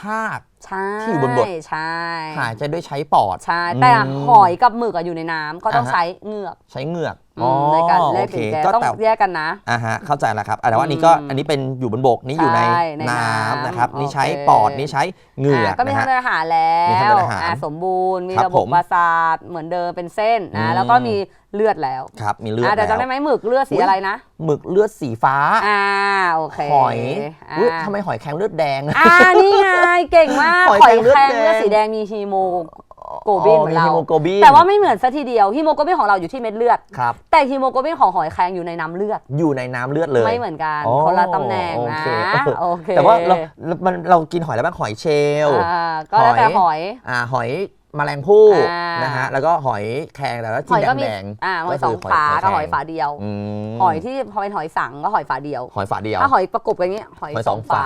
[SPEAKER 1] ทาก
[SPEAKER 2] ใช่
[SPEAKER 1] ที่อยู่บนบก
[SPEAKER 2] ใช่
[SPEAKER 1] หายใจด้วยใช้ปอด
[SPEAKER 2] ใช่แต่
[SPEAKER 1] อืม
[SPEAKER 2] หอยกับหมึกอะอยู่ในน้ำก็ต้อง
[SPEAKER 1] อ่าฮะ
[SPEAKER 2] ใช้เหงือก
[SPEAKER 1] ใช้เหงือก
[SPEAKER 2] อืม ในการแล
[SPEAKER 1] โอกเค
[SPEAKER 2] ถึงแก
[SPEAKER 1] ก็
[SPEAKER 2] ต้อง
[SPEAKER 1] แต่
[SPEAKER 2] แยกกันนะ
[SPEAKER 1] อ่าฮะเข้าใจแล้วครับอะแต่ว่าอันนี้ก็
[SPEAKER 2] อืม
[SPEAKER 1] อันนี้เป็นอยู่บนบกนี่อยู่ใน
[SPEAKER 2] ใช่ใน
[SPEAKER 1] น้ำ
[SPEAKER 2] น้ำ
[SPEAKER 1] นะครับนี่ใช้
[SPEAKER 2] โอเค
[SPEAKER 1] ปอดนี่ใช้เหงือก
[SPEAKER 2] ก็มี
[SPEAKER 1] นะ
[SPEAKER 2] ทาง
[SPEAKER 1] ฮะ
[SPEAKER 2] เดินอาหารแล้
[SPEAKER 1] มีทางเดิ
[SPEAKER 2] วน
[SPEAKER 1] อาหาร
[SPEAKER 2] อ่าสมบูรณ์มี
[SPEAKER 1] ครับ
[SPEAKER 2] ระบบ
[SPEAKER 1] ผม
[SPEAKER 2] ประสาทเหมือนเดิมเป็นเส้น
[SPEAKER 1] อื
[SPEAKER 2] นะ
[SPEAKER 1] ม
[SPEAKER 2] แล้วก็มีเลือดแล้ว
[SPEAKER 1] ครับมีเลือด
[SPEAKER 2] อ่าแต่
[SPEAKER 1] แล้ว
[SPEAKER 2] จำได้ไหมหมึกเลือดสี
[SPEAKER 1] อุ๊ย
[SPEAKER 2] อะไรนะ
[SPEAKER 1] หมึกเลือดสีฟ้า
[SPEAKER 2] อ่าโอเค
[SPEAKER 1] หอย
[SPEAKER 2] อ่า
[SPEAKER 1] อุ๊ยทำไมหอยแครงเลือดแดง
[SPEAKER 2] อ่านี่ไงเก่งมาก
[SPEAKER 1] หอย
[SPEAKER 2] หอย
[SPEAKER 1] แครงเลือด
[SPEAKER 2] แครง
[SPEAKER 1] แดง
[SPEAKER 2] เลือดสีแดงมีฮีโม โกลบิน
[SPEAKER 1] อ๋อ
[SPEAKER 2] เหมือน
[SPEAKER 1] มี
[SPEAKER 2] เรา
[SPEAKER 1] ฮีโมโกลบิน
[SPEAKER 2] แต่ว่าไม่เหมือนซะทีเดียวฮีโมโกลบินของเราอยู่ที่เม็ดเลือด
[SPEAKER 1] ครับ
[SPEAKER 2] แต่ฮีโมโกลบินของหอยแครงอยู่ในน้ำเลือด
[SPEAKER 1] อยู่ในน้ำเลือดเลย
[SPEAKER 2] ไม่เหมือนกัน
[SPEAKER 1] อ๋อ
[SPEAKER 2] คนละตำแหน่ง
[SPEAKER 1] โอ
[SPEAKER 2] นะ
[SPEAKER 1] เค
[SPEAKER 2] โอเค
[SPEAKER 1] แต่ว่าเราเรามันเรากินหอยแล้วบ้างหอยเชลล์
[SPEAKER 2] อ่าก็แล้วแต่หอย
[SPEAKER 1] อ่าหอย แมลงภู่
[SPEAKER 2] อ่าน
[SPEAKER 1] นะฮะแล้วก็หอยแครงแต่ว่า
[SPEAKER 2] ห
[SPEAKER 1] ที่
[SPEAKER 2] อยก็มี
[SPEAKER 1] แดงๆ
[SPEAKER 2] อ่าหอย
[SPEAKER 1] ก็
[SPEAKER 2] สอง
[SPEAKER 1] คื
[SPEAKER 2] ฝากับหอย
[SPEAKER 1] แครง
[SPEAKER 2] ฝาเดียว
[SPEAKER 1] อืม
[SPEAKER 2] หอยที่พอเป็นหอยสังก็หอยฝาเดียว
[SPEAKER 1] หอยฝาเดียว
[SPEAKER 2] ถ้าหอยประกบกันอย่างเงี้ยหอย
[SPEAKER 1] หอย
[SPEAKER 2] ส
[SPEAKER 1] ส
[SPEAKER 2] อ
[SPEAKER 1] องง
[SPEAKER 2] ฝา
[SPEAKER 1] ฝา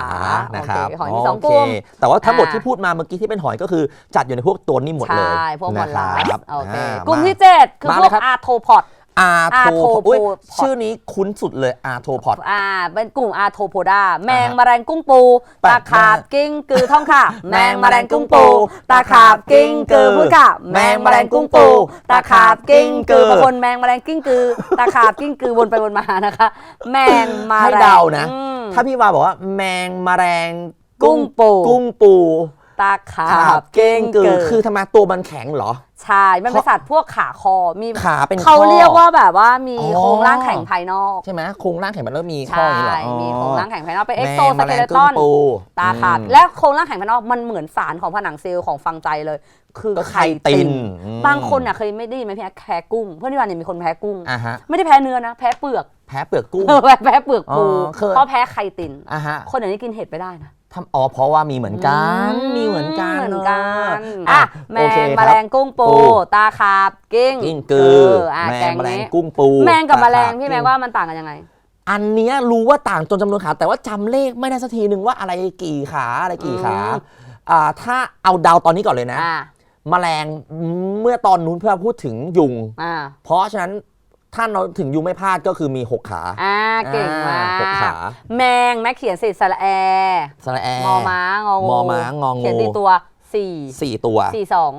[SPEAKER 1] นะครับ
[SPEAKER 2] โอเคหอยมีสอง
[SPEAKER 1] โเค
[SPEAKER 2] กลุ่ม
[SPEAKER 1] แต่ว่าทั้งหมด
[SPEAKER 2] อ่า
[SPEAKER 1] ที่พูดมาเมื่อกี้ที่เป็นหอยก็คือจัดอยู่ในพวกตัวนี้หมดเลย
[SPEAKER 2] ใช่ พวกมอลลัส
[SPEAKER 1] นะครับ
[SPEAKER 2] โอเค
[SPEAKER 1] อ่าก
[SPEAKER 2] ลุ่มาที่เจ็ดคือ
[SPEAKER 1] มา
[SPEAKER 2] พ
[SPEAKER 1] เล
[SPEAKER 2] วยก
[SPEAKER 1] ครับ
[SPEAKER 2] อาร์โทพอด
[SPEAKER 1] อาร์โท
[SPEAKER 2] Arthropod
[SPEAKER 1] ชื่อนี้คุ้นสุดเลยอาร์โทพอด
[SPEAKER 2] อ่าเป็นกลุ่มอาร์โทโพดา แมง
[SPEAKER 1] อ่าฮะ
[SPEAKER 2] แมลงกุ้งปู
[SPEAKER 1] แปล
[SPEAKER 2] ตากขาบ
[SPEAKER 1] มาก
[SPEAKER 2] กิ้งกือท่องค่ะ แม
[SPEAKER 1] แม
[SPEAKER 2] ง
[SPEAKER 1] ง
[SPEAKER 2] แม
[SPEAKER 1] แม
[SPEAKER 2] ล
[SPEAKER 1] ล
[SPEAKER 2] ง
[SPEAKER 1] งกุ้
[SPEAKER 2] กุ้ง
[SPEAKER 1] งปู
[SPEAKER 2] ปู ตาขาบกิ้งกือพูดค่ะ
[SPEAKER 1] แม
[SPEAKER 2] แม
[SPEAKER 1] ง
[SPEAKER 2] ง
[SPEAKER 1] แม
[SPEAKER 2] แม
[SPEAKER 1] ล
[SPEAKER 2] ล
[SPEAKER 1] ง
[SPEAKER 2] ง
[SPEAKER 1] กุ้
[SPEAKER 2] กุ้
[SPEAKER 1] ง
[SPEAKER 2] ง
[SPEAKER 1] ปู
[SPEAKER 2] ปู ตาขาบกิ้งกือ
[SPEAKER 1] กิ้งกือ
[SPEAKER 2] บางคนแมงแมลงกิ้งกือ ตาขาบกิ้งกือวนไปวนมานะคะ แมงแมา
[SPEAKER 1] ให้
[SPEAKER 2] แรง
[SPEAKER 1] เดานะ
[SPEAKER 2] อืม
[SPEAKER 1] ถ้าพี่วาบอกว่าแมงแมลง
[SPEAKER 2] กุ้งปู
[SPEAKER 1] กุ้งปู
[SPEAKER 2] ตาขา
[SPEAKER 1] ขา
[SPEAKER 2] บบ
[SPEAKER 1] เก้งกือ
[SPEAKER 2] กื
[SPEAKER 1] คือทำไมตัวมันแข็งเหรอ
[SPEAKER 2] ใช่มันเป็นสัตว์พวกขาคอมี
[SPEAKER 1] ขาเป็น
[SPEAKER 2] เขา
[SPEAKER 1] ข้อ
[SPEAKER 2] เรียกว่าแบบว่ามี
[SPEAKER 1] อ๋อ
[SPEAKER 2] โครงร่างแข็งภายนอก
[SPEAKER 1] ใช่ไหมโครงร่างแข็งมันแล้วมีข้อ
[SPEAKER 2] ใช่
[SPEAKER 1] อย่างนี้เหรออ๋อ
[SPEAKER 2] มีโครงร่างแข็งภายนอกเป็น
[SPEAKER 1] แม
[SPEAKER 2] เอ็ก
[SPEAKER 1] ง
[SPEAKER 2] โซส
[SPEAKER 1] แมล
[SPEAKER 2] เก
[SPEAKER 1] ง
[SPEAKER 2] เล
[SPEAKER 1] กุ้
[SPEAKER 2] ต
[SPEAKER 1] ง
[SPEAKER 2] อน
[SPEAKER 1] ปู
[SPEAKER 2] ตาขาด
[SPEAKER 1] อืม
[SPEAKER 2] และโครงร่างแข็งภายนอกมันเหมือนสารของผนังเซลล์ของฟังใจเลย คือ
[SPEAKER 1] ก็
[SPEAKER 2] ไข่
[SPEAKER 1] ไข่ติ
[SPEAKER 2] ติ
[SPEAKER 1] น
[SPEAKER 2] น
[SPEAKER 1] อืม
[SPEAKER 2] บางคนน่ะเคยไม่ได้ยินไหมพี่แอ๊ะแพ้กุ้ง เพื่อนที่วันเนี่ยมีคนแพ้กุ้ง
[SPEAKER 1] อะฮะ
[SPEAKER 2] ไม่ได้แพ้เนื้อนะ แพ้เปลือก
[SPEAKER 1] แพ้เปลือกกุ้ง
[SPEAKER 2] เออแพ้แพ้เปลือกปู
[SPEAKER 1] อ๋อเคย
[SPEAKER 2] เพราะแพ้ไข่ติน
[SPEAKER 1] อะฮะ
[SPEAKER 2] คนอย่างนี้กินเห็ดไม่ได้นะ
[SPEAKER 1] ทำอ๋อเพราะว่ามีเหมือนกัน
[SPEAKER 2] อื
[SPEAKER 1] มีเหมือนกัน
[SPEAKER 2] เหมือนกัน
[SPEAKER 1] เอะ
[SPEAKER 2] อะแม
[SPEAKER 1] โอเค
[SPEAKER 2] ง
[SPEAKER 1] ค
[SPEAKER 2] แม
[SPEAKER 1] รับ
[SPEAKER 2] ลงกุ้งปู
[SPEAKER 1] ปู
[SPEAKER 2] ตาขาบกิ้ง
[SPEAKER 1] กิ้งกือ
[SPEAKER 2] อะ
[SPEAKER 1] แม
[SPEAKER 2] แก
[SPEAKER 1] ง
[SPEAKER 2] ง
[SPEAKER 1] แมลง
[SPEAKER 2] นี้
[SPEAKER 1] กุ้งปู
[SPEAKER 2] แมงกับแมลง
[SPEAKER 1] ตาขา
[SPEAKER 2] พี่แม่ว่ามันต่างกันยังไง
[SPEAKER 1] อันเนี้ยรู้ว่าต่างจนจำนวนขา แต่ว่าจำเลขไม่ได้สักทีหนึ่งว่าอะไรกี่ขาอะไรกี่ขา
[SPEAKER 2] อืม
[SPEAKER 1] อ่าถ้าเอาเดาตอนนี้ก่อนเลยนะ
[SPEAKER 2] อ่า
[SPEAKER 1] แมลงเมื่อตอนนู้นเพื่อพูดถึงยุง
[SPEAKER 2] อ่า
[SPEAKER 1] เพราะฉะนั้น ถ้าเราถึงยุงไม่พลาดก็คือมี 6 ขา
[SPEAKER 2] อ่าเก่งมา
[SPEAKER 1] อ่หกขาก
[SPEAKER 2] แมงแม่เขียนเศษสระแอ
[SPEAKER 1] สระแอ ง
[SPEAKER 2] อม้างองู
[SPEAKER 1] มอม้างองู
[SPEAKER 2] เขียนตีตัวสี่
[SPEAKER 1] สี่ตัว
[SPEAKER 2] สี่สอง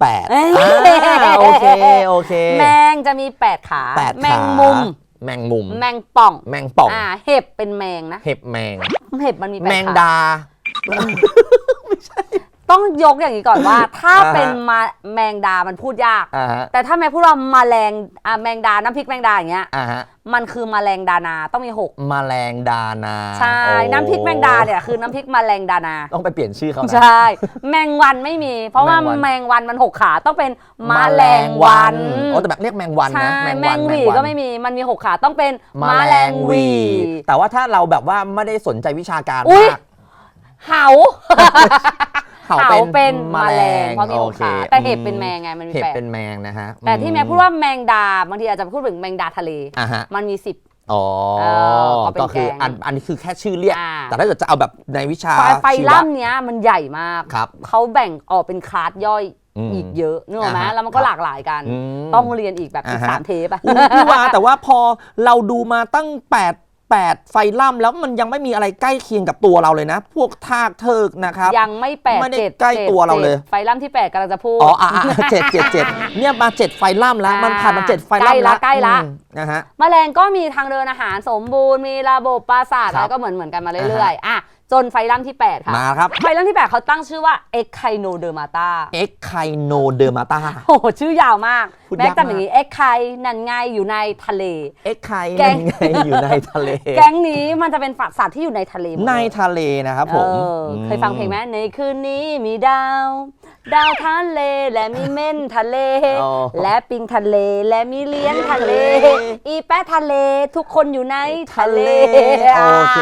[SPEAKER 1] แปด
[SPEAKER 2] เอ้ย
[SPEAKER 1] อ่าโอเค โอเค
[SPEAKER 2] แมงจะมีแปดขา
[SPEAKER 1] แปดขา
[SPEAKER 2] แมงมุม
[SPEAKER 1] แมงมุม
[SPEAKER 2] แมงป่อง
[SPEAKER 1] แมงป่อง
[SPEAKER 2] อ่า เห็บเป็นแมงนะ
[SPEAKER 1] เห็บแมง
[SPEAKER 2] เห็บมันมีแปด
[SPEAKER 1] แมง
[SPEAKER 2] ขา
[SPEAKER 1] ดา
[SPEAKER 2] ต้องยกอย่างนี้ก่อนว่า ถ้า
[SPEAKER 1] อ่าฮะ
[SPEAKER 2] เป็นมาแมงดามันพูดยาก
[SPEAKER 1] อ่าฮะ
[SPEAKER 2] แต่ถ้าแม่พูดว่าแมาแรงอ่าแมงดาน้ำพริกแมงดาอย่างเงี้ย
[SPEAKER 1] อ่าฮะ
[SPEAKER 2] มันคือแมลงดานาต้องมีหก
[SPEAKER 1] แมลงดานา
[SPEAKER 2] ใช่
[SPEAKER 1] โอ้
[SPEAKER 2] น้ำพริกแมงดาเนี่ยคือน้ำพริกแมลงดานา
[SPEAKER 1] ต้องไปเปลี่ยนชื่อเขานะ
[SPEAKER 2] ใช่ แมงวันไม่มี เพราะว่า
[SPEAKER 1] แมงวัน
[SPEAKER 2] แมงวันมันหกขาต้องเป็นแมลงวัน
[SPEAKER 1] โอ้แต่แบบเรียกแมงวัน
[SPEAKER 2] ใช่
[SPEAKER 1] นะ
[SPEAKER 2] แมงหวีก็ไม่มีมันมีหกขาต้องเป็น
[SPEAKER 1] แม
[SPEAKER 2] แม
[SPEAKER 1] ล
[SPEAKER 2] ล
[SPEAKER 1] ง
[SPEAKER 2] ง
[SPEAKER 1] ห
[SPEAKER 2] ห
[SPEAKER 1] วี
[SPEAKER 2] วี
[SPEAKER 1] แต่ว่าถ้าเราแบบว่าไม่ได้สนใจวิชาการ
[SPEAKER 2] อุ๊ย
[SPEAKER 1] มาก
[SPEAKER 2] เหา
[SPEAKER 1] เห่า
[SPEAKER 2] เหา
[SPEAKER 1] เป็น
[SPEAKER 2] เป็นแมลงเพราะมีห
[SPEAKER 1] โอกเค
[SPEAKER 2] ขาแต่เห็บเป็นแมงไงมันมี
[SPEAKER 1] เห็บ
[SPEAKER 2] แปด
[SPEAKER 1] เป็นแมงนะฮะ
[SPEAKER 2] แต่ที่แม่พูดว่าแมงดาบางทีอาจจะพูดถึงแมงดาทะเล
[SPEAKER 1] อ่าฮะ
[SPEAKER 2] มันมีสิบ
[SPEAKER 1] อ๋อ
[SPEAKER 2] เออก็เป็น
[SPEAKER 1] ก็คือ
[SPEAKER 2] แกง
[SPEAKER 1] อันอันนี้คือแค่ชื่อเรียก
[SPEAKER 2] อ่า
[SPEAKER 1] แต่ถ้าเกิดจะเอาแบบในวิชา
[SPEAKER 2] ไฟไฟ
[SPEAKER 1] ชีวะ
[SPEAKER 2] ล่ำเนี้ยมันใหญ่มาก
[SPEAKER 1] ครับ
[SPEAKER 2] เขาแบ่งออกเป็นคลาสย่อย
[SPEAKER 1] อืม
[SPEAKER 2] อีกเยอะนึกออกไหม
[SPEAKER 1] อ่าฮะ
[SPEAKER 2] แล้วมันก็หลากหลายกัน
[SPEAKER 1] อืม
[SPEAKER 2] ต้องเรียนอีกแบบอีก
[SPEAKER 1] อ่าฮะ
[SPEAKER 2] สามเทปอะ
[SPEAKER 1] อุ๊ยพี่ว่าแต่ว่าพอเราดูมาตั้ง 8 8 ไฟล่ำแล้วมันยังไม่มีอะไรใกล้เคียงกับตัวเราเลยนะ พวกทากเทิกนะครับ
[SPEAKER 2] ยังไม่แปด
[SPEAKER 1] ไม่ได้
[SPEAKER 2] เจ็ด
[SPEAKER 1] ใกล้
[SPEAKER 2] จ็ด
[SPEAKER 1] ตัวเราเลย
[SPEAKER 2] จ็ดไฟล่ำที่แปดกำลังจะพูด
[SPEAKER 1] อ๋ออะอะเจ็ดเจ็ดเจ็ดเนี่ยมาเจ็ดไฟล่ำแล้ว
[SPEAKER 2] อ่ามั
[SPEAKER 1] มันผ่านมาเจ็ดไฟ
[SPEAKER 2] ใกล้
[SPEAKER 1] ล่ำ
[SPEAKER 2] ละใกล้ละ
[SPEAKER 1] อืมนะฮะ
[SPEAKER 2] แมลงก็มีทางเดินอาหารสมบูรณ์มีระบบประสาท
[SPEAKER 1] ครับ
[SPEAKER 2] แล้วก็เหมือนเหมือนกันมาเรื่อยๆอะ จนไฟล่ำที่ 8 ค่ะ
[SPEAKER 1] มาครับ
[SPEAKER 2] ไฟล่ำที่ 8 เขาตั้งชื่อว่า e c h i n o d e r m a t a
[SPEAKER 1] เอ็กไคโนเดอร์มาตา
[SPEAKER 2] โอ้โห ชื่อยาวมาก
[SPEAKER 1] พูด
[SPEAKER 2] แม็ก
[SPEAKER 1] ยาก
[SPEAKER 2] จำอย่างนี้ e c h i นั่นไงอยู่ในทะเล
[SPEAKER 1] เอ็กไค
[SPEAKER 2] แก
[SPEAKER 1] นั่
[SPEAKER 2] ง
[SPEAKER 1] นไงอยู่ในทะเล
[SPEAKER 2] แก๊งนี้มันจะเป็นสัตว์ที่อยู่ในทะเลหมดเลย
[SPEAKER 1] ในทะเลนะครับผม
[SPEAKER 2] เออเคยฟังเพลงไหมในคืนนี้มีดาว ดาวทะเลและมีเม่นทะเล
[SPEAKER 1] อ๋อ
[SPEAKER 2] และปิงทะเลและมีเลี้ยงทะเล อีแปะทะเลทุกคนอยู่ในทะเล
[SPEAKER 1] โอเค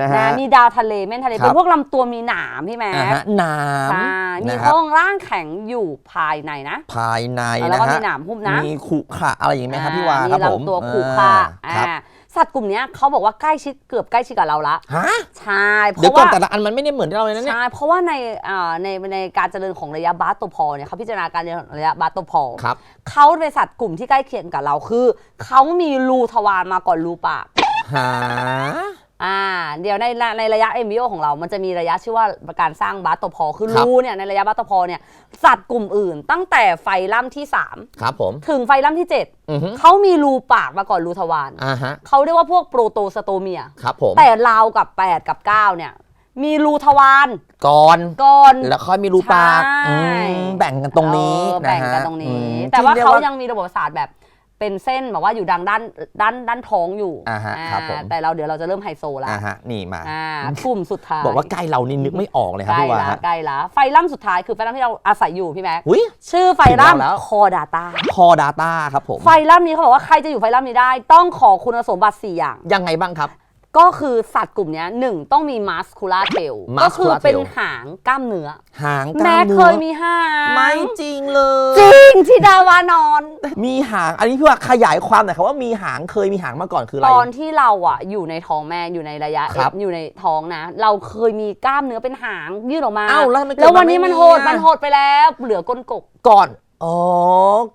[SPEAKER 1] นะฮะ
[SPEAKER 2] มีดาวทะเลเม่นทะเล
[SPEAKER 1] ครับ
[SPEAKER 2] เป็นพวกลำตัวมีหนามพี่แม่
[SPEAKER 1] อ่าฮะหน้
[SPEAKER 2] ใช่ำมี
[SPEAKER 1] นะค
[SPEAKER 2] โครับรงร่างแข็งอยู่ภายในนะ
[SPEAKER 1] ภายใน
[SPEAKER 2] แล้ว
[SPEAKER 1] นะ
[SPEAKER 2] ก็
[SPEAKER 1] ฮะ
[SPEAKER 2] มีหนามหุ้มนะ
[SPEAKER 1] มีขุขระอะไรอย่างนี้ไหมครับพี่วา
[SPEAKER 2] อ่
[SPEAKER 1] ครับผม
[SPEAKER 2] มีลำตัวขู่ฆ่า
[SPEAKER 1] อ่าครับ
[SPEAKER 2] อ่า สัตว์กลุ่มเนี้ยเขาบอกว่าใกล้ชิดเกือบใกล้ชิดกับเราละ
[SPEAKER 1] ฮะ
[SPEAKER 2] ใช่เพ
[SPEAKER 1] เดี๋ยว
[SPEAKER 2] ราะ
[SPEAKER 1] ก่อน
[SPEAKER 2] ว่า
[SPEAKER 1] แต่ละอันมันไม่ได้เหมือนที่เราเลยนะเนี่ย
[SPEAKER 2] ใช่เพราะว่าในอ่าในในการเจริญของระยะบาสโตพอลเนี่ยเขาพิจารณาการเจริญของระยะบาสโตพอล
[SPEAKER 1] ครับ
[SPEAKER 2] เขาเป็นสัตว์กลุ่มที่ใกล้เคียงกับเราคือเขามีรูทวารมาก่อนรูปาก
[SPEAKER 1] หา
[SPEAKER 2] อ่าเดี๋ยวในในระยะ MBO ของเรา มันจะมีระยะชื่อว่าการสร้างบาสโตพอคือ
[SPEAKER 1] ครับ
[SPEAKER 2] รูเนี่ยในระยะบาสโตพอเนี่ยสัตว์กลุ่มอื่น ตั้งแต่ไฟลัมที่
[SPEAKER 1] ครับผม
[SPEAKER 2] 3ถึงไฟลัมที่
[SPEAKER 1] อือฮึ
[SPEAKER 2] 7เขามีรูปากมาก่อนรูทวาร
[SPEAKER 1] อ่าฮะ
[SPEAKER 2] เขาเรียกว่าพวกโปรโตสโตเมีย
[SPEAKER 1] ครับผม
[SPEAKER 2] แต่ราวกับ 8 กับ 9 เนี่ยมีรูทวาร
[SPEAKER 1] ก่อน
[SPEAKER 2] ก่อน
[SPEAKER 1] แล้วค่อยมีรูปาก
[SPEAKER 2] ใช่
[SPEAKER 1] อืมแบ่งกันตรงนี้
[SPEAKER 2] เออ
[SPEAKER 1] นะ
[SPEAKER 2] แบ่ง
[SPEAKER 1] ฮะ
[SPEAKER 2] กันตรงนี้
[SPEAKER 1] อืม
[SPEAKER 2] แต่ว่า
[SPEAKER 1] ที่รียก
[SPEAKER 2] เขายังมีระบบประสาทแบบ เป็นเส้นแบบว่าอยู่ดังด้านด้านด้านท้องอยู่
[SPEAKER 1] อ่าฮะครับผม
[SPEAKER 2] แต่เราเดี๋ยวเราจะเริ่มไฮโซแล้ว
[SPEAKER 1] อ่าฮะนี่มา
[SPEAKER 2] อ่ากลุ่มสุดท้าย
[SPEAKER 1] บอกว่าใกล้เรานี่นึกไม่ออกเลยค
[SPEAKER 2] ใก
[SPEAKER 1] รับ
[SPEAKER 2] ล้
[SPEAKER 1] พี่วา
[SPEAKER 2] ละ
[SPEAKER 1] ฮะ
[SPEAKER 2] ใกล้ละไฟลัมสุดท้ายคือไฟลัมที่เราอาศัยอยู่พี่แม็ก
[SPEAKER 1] อุ้ย
[SPEAKER 2] ชื่อไฟลัม
[SPEAKER 1] ถึงเราแล้ว
[SPEAKER 2] คอดาตา
[SPEAKER 1] คอ Data ครับผม
[SPEAKER 2] ไฟลัมนี้เขาบอกว่าใครจะอยู่ไฟลัมนี้ได้ ต้องขอคุณสมบัติ 4 อย่าง
[SPEAKER 1] ยังไงบ้างครับ
[SPEAKER 2] ก็คือสัตว์กลุ่มเนี้ยหนึ่งต้องมีมัสคูล่าเทล
[SPEAKER 1] muscular
[SPEAKER 2] ก็คือเป็น
[SPEAKER 1] tail
[SPEAKER 2] หางกล้ามเนื้อ
[SPEAKER 1] หางกล้า
[SPEAKER 2] แม็
[SPEAKER 1] ม
[SPEAKER 2] ก
[SPEAKER 1] เนื้
[SPEAKER 2] เค
[SPEAKER 1] อย
[SPEAKER 2] มีหาง
[SPEAKER 1] ไม่จริงเลย
[SPEAKER 2] จริงที่ดาวานอน
[SPEAKER 1] มีหาง อันนี้พี่ว่าขยายความหน่อยครับว่ามีหางเคยมีหางมาก่อนคืออะไร
[SPEAKER 2] ตอนที่เราอะอยู่ในท้องแม่อยู่ในระยะ
[SPEAKER 1] ครับ
[SPEAKER 2] อยู่ในท้องนะ เราเคยมีกล้ามเนื้อเป็นหางยื่นออกมา
[SPEAKER 1] อ้าวแล้วทำไมเกิด
[SPEAKER 2] แล้ววันนี้
[SPEAKER 1] มาไม่
[SPEAKER 2] มัน
[SPEAKER 1] มี
[SPEAKER 2] โหด
[SPEAKER 1] อะ
[SPEAKER 2] มันโหดไปแล้ว เหลือก้นกบ
[SPEAKER 1] ก่อน อ๋อ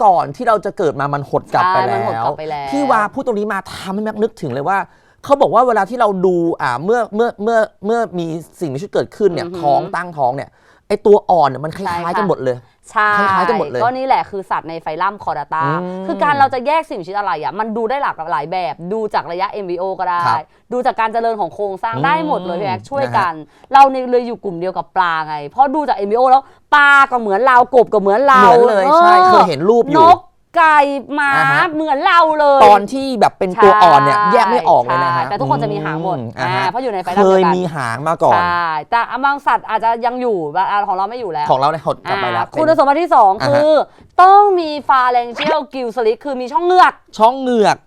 [SPEAKER 1] ก่อนที่เราจะเกิดมามันหดกลับไป
[SPEAKER 2] ใช่
[SPEAKER 1] แล้
[SPEAKER 2] มันหด
[SPEAKER 1] ว
[SPEAKER 2] กลับไปแล้ว
[SPEAKER 1] พี่วาพูดตรงนี้มาทำให้แม็กนึกถึงเลยว่า เขาบอกว่าเวลาที่เราดูอ่าเมื่อเมื่อเมื่อเมื่อมีสิ่งมีชีวิตเกิดขึ้นเนี่ย
[SPEAKER 2] อือหือ
[SPEAKER 1] ท้องตั้งท้องเนี่ยไอตัวอ่อนเนี่ยมันค
[SPEAKER 2] ใช่
[SPEAKER 1] ล้ายๆ
[SPEAKER 2] ค่ะ
[SPEAKER 1] กันหมดเลย
[SPEAKER 2] ใช่
[SPEAKER 1] คล้ายๆกันหมดเลย
[SPEAKER 2] ก็นี่แหละคือสัตว์ในไฟลัมคอร์ดาตา
[SPEAKER 1] อืม
[SPEAKER 2] คือการเราจะแยกสิ่งมีชีวิตอะไรอะมันดูได้หลากหลายแบบ ดูจากระยะ MVO ก็ได้
[SPEAKER 1] ครับ
[SPEAKER 2] ดูจากการเจริญของโครงสร้าง
[SPEAKER 1] อืม
[SPEAKER 2] ได้หมดเลยพี่แอ๊กช่วย
[SPEAKER 1] นะฮะ
[SPEAKER 2] กัน เราเนี่ยเลยอยู่กลุ่มเดียวกับปลาไง เพราะดูจาก MVO แล้วปลาก็เหมือนเรากบก็เหมือนเรา
[SPEAKER 1] เหมือนเลยใช่เคยเห็นรูปอนยู่
[SPEAKER 2] ก ไก่หมา
[SPEAKER 1] อ่าฮะ
[SPEAKER 2] เหมือนเราเลย
[SPEAKER 1] ตอนที่แบบเป็นตัวอ่อนเนี่ยแยกไม่ออกเลยนะ
[SPEAKER 2] ใช่
[SPEAKER 1] ฮะ
[SPEAKER 2] แต่ทุกคนจะมีหางหมด
[SPEAKER 1] อื
[SPEAKER 2] อ่า
[SPEAKER 1] ฮะ
[SPEAKER 2] เพราะอยู่ในไฟ
[SPEAKER 1] เค
[SPEAKER 2] ลัมเดี
[SPEAKER 1] ย
[SPEAKER 2] ยวกัน
[SPEAKER 1] มีหางมาก่อน
[SPEAKER 2] ใช่แต่บางสัตว์อาจจะยังอยู่บางอันของเราไม่อยู่แล้ว
[SPEAKER 1] ของเราเนี่ยหดกลับไปแล้ว
[SPEAKER 2] อ่าคุณ
[SPEAKER 1] เป็น
[SPEAKER 2] สมบัติที่ 2
[SPEAKER 1] อ่าฮะ
[SPEAKER 2] คือ ต้องมีฟาแรงเชียลกิลสลิกคือมีช่องเหงือก
[SPEAKER 1] ช่องเหงือก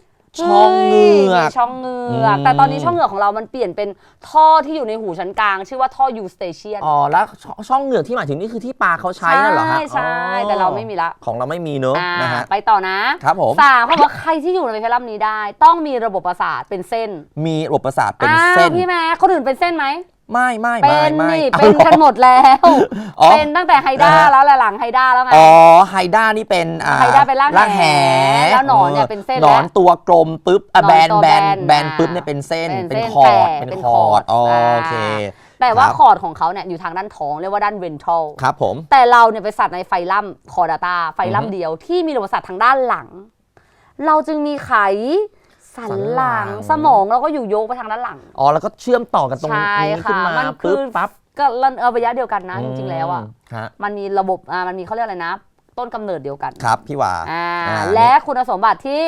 [SPEAKER 1] ช่องเหงือก
[SPEAKER 2] มีช่องเหงือก
[SPEAKER 1] อืม
[SPEAKER 2] แต่ตอนนี้ช่องเหงือกของเรามันเปลี่ยนเป็นท่อที่อยู่ในหูชั้นกลาง ชื่อว่าท่อยูสเตเชียน
[SPEAKER 1] อ๋อแล้วช่องช่องเหงือกที่หมายถึงนี่คือที่ปลาเขาใช้นั่นเหรอฮะ
[SPEAKER 2] ใช่ใช่
[SPEAKER 1] อ๋อ
[SPEAKER 2] แต่เราไม่มีละ
[SPEAKER 1] ของเราไม่มีเนอะ
[SPEAKER 2] อ่า
[SPEAKER 1] นะฮะ
[SPEAKER 2] ไปต่อนะครับ
[SPEAKER 1] ผม
[SPEAKER 2] สามเขาบอกว่าใครที่อยู่ในเพลัมนี้ได้ ต้องมีระบบประสาทเป็นเส้น
[SPEAKER 1] มีระบบประสาทเป็น
[SPEAKER 2] อ้าว
[SPEAKER 1] เส้น
[SPEAKER 2] พี่แม่คนอื่นเป็นเส้นไหม
[SPEAKER 1] ไม่ไม่
[SPEAKER 2] เป็
[SPEAKER 1] ไม่
[SPEAKER 2] น
[SPEAKER 1] ไม่
[SPEAKER 2] นี่
[SPEAKER 1] อา
[SPEAKER 2] เป็นกันหมดแล้ว
[SPEAKER 1] อ๋อ
[SPEAKER 2] เป็นตั้งแต่ไฮด้า
[SPEAKER 1] นะฮะ
[SPEAKER 2] แล้วแหละหลังไฮด้าแล้วไง
[SPEAKER 1] อ๋อไฮด้านี่เป็นอ่า
[SPEAKER 2] ไฮด้าเป็นรากแห
[SPEAKER 1] แห
[SPEAKER 2] แล้วหนอนเนี่ยเป็นเส้น
[SPEAKER 1] หนอน
[SPEAKER 2] แล้ว
[SPEAKER 1] ตัวกลมปุ๊บอะ
[SPEAKER 2] หนอน
[SPEAKER 1] แบน
[SPEAKER 2] ตัว
[SPEAKER 1] แบน
[SPEAKER 2] แบน
[SPEAKER 1] แบน
[SPEAKER 2] อ่า
[SPEAKER 1] ปุ๊บเนี่ยเป็นเส้น
[SPEAKER 2] เป็น
[SPEAKER 1] เป็น
[SPEAKER 2] เส้น
[SPEAKER 1] คอร์ด
[SPEAKER 2] แต่
[SPEAKER 1] เป็น
[SPEAKER 2] เป็น
[SPEAKER 1] คอร์ด
[SPEAKER 2] คอร์ด
[SPEAKER 1] อ๋อ
[SPEAKER 2] อ่า
[SPEAKER 1] โอเค
[SPEAKER 2] แต่ว่า
[SPEAKER 1] ครับ
[SPEAKER 2] คอร์ดของเขาเนี่ยอยู่ทางด้านท้องเรียกว่าด้านเวนทรัล
[SPEAKER 1] ครับผม
[SPEAKER 2] แต่เราเนี่ยเป็นสัตว์ในไฟลัมคอร์ดาตาไฟลัม
[SPEAKER 1] อือฮึ
[SPEAKER 2] เดียวที่มีระบบประสาททางด้านหลัง เราจึงมีไข สันหลัง
[SPEAKER 1] สันหลัง
[SPEAKER 2] สมองเราก็อยู่โยกไปทางด้านหลัง
[SPEAKER 1] อ๋อแล้วก็เชื่อมต่อกันตรง
[SPEAKER 2] ใช่
[SPEAKER 1] นี้ขึ้น
[SPEAKER 2] ค่ะ
[SPEAKER 1] มา
[SPEAKER 2] มันคื
[SPEAKER 1] ปุ๊บ
[SPEAKER 2] อ
[SPEAKER 1] ปั๊บ
[SPEAKER 2] ก็เออระยะเดียวกันนะ จริงๆแล้วอะ
[SPEAKER 1] ฮะ
[SPEAKER 2] มันมีระบบอ่ามันมีเขาเรียกอะไรนะ ต้นกำเนิดเดียวกัน
[SPEAKER 1] ครับพี่หวา
[SPEAKER 2] อ่า
[SPEAKER 1] อ่า
[SPEAKER 2] และคุณสมบัติที่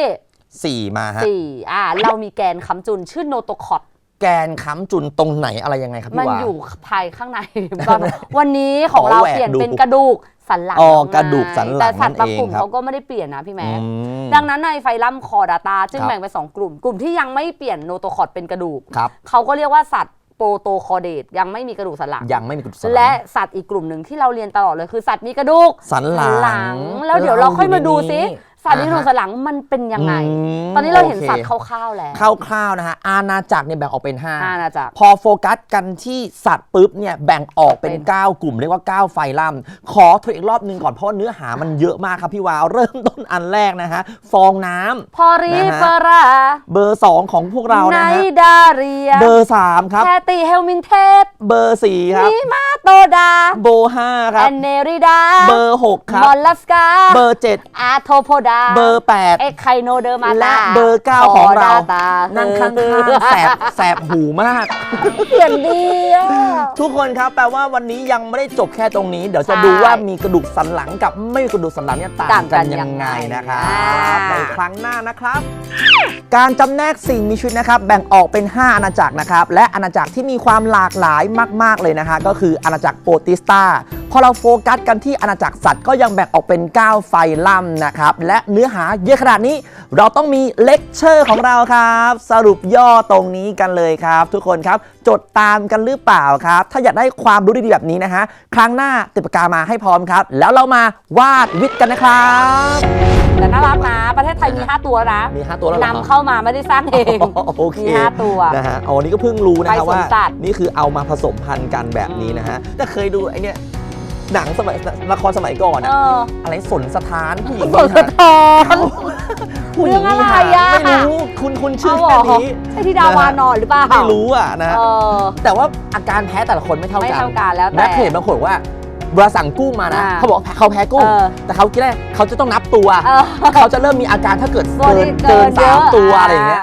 [SPEAKER 1] สี่มาฮะ
[SPEAKER 2] สี่อ่าเรามีแกนค้ำจุนชื่อโนโตคอต
[SPEAKER 1] แกนค้ำจุนตรงไหนอะไรยังไงครับ
[SPEAKER 2] มัน
[SPEAKER 1] พี่หวา
[SPEAKER 2] อยู่ภายข้างใน วันนี้ของ
[SPEAKER 1] ขอ
[SPEAKER 2] เรา
[SPEAKER 1] แหวก
[SPEAKER 2] เปลี่ยน
[SPEAKER 1] ดู
[SPEAKER 2] เป็นกระดูก สันหลัง
[SPEAKER 1] อ๋อ
[SPEAKER 2] แล้วไง
[SPEAKER 1] กระดูกสันหลัง
[SPEAKER 2] แต่สัตว์บาง
[SPEAKER 1] นั่นเอง
[SPEAKER 2] กลุ่ม
[SPEAKER 1] ครับ
[SPEAKER 2] เขาก็ไม่ได้เปลี่ยนนะพี่แม็ก
[SPEAKER 1] อืม
[SPEAKER 2] ดังนั้นในไฟลัมคอร์ดาตาจึง
[SPEAKER 1] ครับ
[SPEAKER 2] แบ่งเป็นสองกลุ่ม กลุ่มที่ยังไม่เปลี่ยนโนโตคอร์ดเป็นกระดูก
[SPEAKER 1] ครับ
[SPEAKER 2] เขาก็เรียกว่าสัตว์โปรโตคอเดตยังไม่มีกระดูกสันหลัง
[SPEAKER 1] ยังไม่มีกระดูกสันหลัง
[SPEAKER 2] และสัตว์อีกกลุ่มหนึ่งที่เราเรียนตลอดเลยคือสัตว์มีกระดูก
[SPEAKER 1] สันหลัง
[SPEAKER 2] แล้วเดี๋ยวเราค่อยมาดูซิ
[SPEAKER 1] เราอยู่ในนี้
[SPEAKER 2] สัตว์มีกระดูก
[SPEAKER 1] อ่าฮะ
[SPEAKER 2] สันหลังมันเป็นยังไง
[SPEAKER 1] ม
[SPEAKER 2] ตอนนี้เราเห็น
[SPEAKER 1] โอค
[SPEAKER 2] สัตว์คร่าวๆแล้ว
[SPEAKER 1] คร่าวๆนะฮะอาณาจักรเนี่ยแบ่งออกเป็น
[SPEAKER 2] อ่า
[SPEAKER 1] 5
[SPEAKER 2] นะจ๊ะ
[SPEAKER 1] พอโฟกัสกันที่สัตว์ปุ๊บเนี่ยแบ่งออกเป็น
[SPEAKER 2] เป็น
[SPEAKER 1] 9 กลุ่มเรียกว่า 9 ไฟลัมขอทวนอีกรอบหนึงก่อนเพราะว่าเนื้อหามันเยอะมากครับพี่วาวเริ่มต้นอันแรกนะฮะฟองน้ำ
[SPEAKER 2] พอรี
[SPEAKER 1] นะฮะ
[SPEAKER 2] เฟอรา
[SPEAKER 1] เบอร์ 2 ของพวกเรา
[SPEAKER 2] ไน
[SPEAKER 1] นะฮะ
[SPEAKER 2] ดาเรีย
[SPEAKER 1] เบอร์ 3 ครับ
[SPEAKER 2] แคติเฮลมินเทส
[SPEAKER 1] เบอร์ 4 ครับ
[SPEAKER 2] นีมาโตดา
[SPEAKER 1] โบ 5 ค
[SPEAKER 2] แอ
[SPEAKER 1] รับ
[SPEAKER 2] นเนริดา
[SPEAKER 1] เบอร์ 6 ครับ
[SPEAKER 2] มอลลัสกา
[SPEAKER 1] เบอร์
[SPEAKER 2] อาโทโพดา
[SPEAKER 1] 7เบอร์ 8
[SPEAKER 2] เอ็กไคโนเดอร์มา
[SPEAKER 1] และ
[SPEAKER 2] ตา
[SPEAKER 1] เบอร์9ของเรา
[SPEAKER 2] ตา
[SPEAKER 1] นั่งข้างๆแสบแสบหูมาก
[SPEAKER 2] เปลี่ยนดีอะ
[SPEAKER 1] ทุกคนครับแปลว่าวันนี้ยังไม่ได้จบแค่ตรงนี้ เดี๋ยวจะ
[SPEAKER 2] ใช่
[SPEAKER 1] ดูว่ามีกระดูกสันหลังกับไม่มีกระดูกสันหลังเนี่ยต่าง
[SPEAKER 2] ต่างกั
[SPEAKER 1] กัน
[SPEAKER 2] น
[SPEAKER 1] ยังไง
[SPEAKER 2] ยังไง
[SPEAKER 1] นะครับ
[SPEAKER 2] อ่า
[SPEAKER 1] ในครั้งหน้านะครับ การจำแนกสิ่งมีชีวิตนะครับ แบ่งออกเป็น 5 อาณาจักรนะครับ และอาณาจักรที่มีความหลากหลายมาก ๆ เลยนะฮะก็คืออาณาจักรโปรติสตา พอเราโฟกัสกันที่อาณาจักรสัตว์ก็ยังแบ่งออกเป็น 9 ไฟลัมนะครับ และเนื้อหาเยอะขนาดนี้เราต้องมีเลคเชอร์ของเราครับ สรุปย่อตรงนี้กันเลยครับ ทุกคนครับจดตามกันหรือเปล่าครับ ถ้าอยากได้ความรู้ดีๆแบบนี้นะฮะครั้งหน้าติดปากกามาให้พร้อมครับ แล้วเรามาวาดวิทย์กันนะครับ
[SPEAKER 2] แต่น่ารักนะ ประเทศไทยมี 5 ตัวนะ
[SPEAKER 1] มี 5 ตัวแล้วเหรอครับ
[SPEAKER 2] นำเข้ามาไม่ได้สร้างเอง
[SPEAKER 1] โอเค
[SPEAKER 2] มี5ตัว
[SPEAKER 1] นะฮะอ๋อนี่ก็เพิ่งรู้นะครับ
[SPEAKER 2] ไปสวน
[SPEAKER 1] ว่า
[SPEAKER 2] สัตว์
[SPEAKER 1] นี่คือเอามาผสมพันธุ์กันแบบนี้นะฮะแต่เคยดูไอเนี้ย หนังสมัยละครสมัยก่อน
[SPEAKER 2] เอ
[SPEAKER 1] อะ
[SPEAKER 2] อ
[SPEAKER 1] อะไรสนสถานผู้หญิง
[SPEAKER 2] สนสะท้อน
[SPEAKER 1] เขาผู้หญิง
[SPEAKER 2] เรื่อง
[SPEAKER 1] มี
[SPEAKER 2] อะไร
[SPEAKER 1] หาง
[SPEAKER 2] อะ
[SPEAKER 1] ไม่รู้คุณคุณชื่อ
[SPEAKER 2] เอาเหร
[SPEAKER 1] แค่
[SPEAKER 2] อ
[SPEAKER 1] นี้
[SPEAKER 2] ใช่ที่ดาวานอนหรือเปล่า
[SPEAKER 1] ไม่รู้อะนะ
[SPEAKER 2] เออ
[SPEAKER 1] แต่ว่าอาการแพ้แต่ละคนไม่เท่า
[SPEAKER 2] ไม่
[SPEAKER 1] กัน
[SPEAKER 2] เท่ากันแล้วแต่
[SPEAKER 1] แม่เคยเห็นบางคนบอกว่าเวลาสั่งกุ้งมานะ
[SPEAKER 2] อ่า
[SPEAKER 1] เขาบอกเขาแพ้กุ้ง
[SPEAKER 2] เออ
[SPEAKER 1] แต่เขาคิดได้เขาจะต้องนับตัว
[SPEAKER 2] เออ
[SPEAKER 1] เขาจะเริ่มมีอาการถ้าเกิด
[SPEAKER 2] ตัว
[SPEAKER 1] เกิ
[SPEAKER 2] ที่
[SPEAKER 1] น
[SPEAKER 2] เกิ
[SPEAKER 1] เกิน
[SPEAKER 2] น
[SPEAKER 1] สาม
[SPEAKER 2] เยอะ
[SPEAKER 1] ตัว
[SPEAKER 2] อ่า
[SPEAKER 1] อะไรอย่างเงี้ย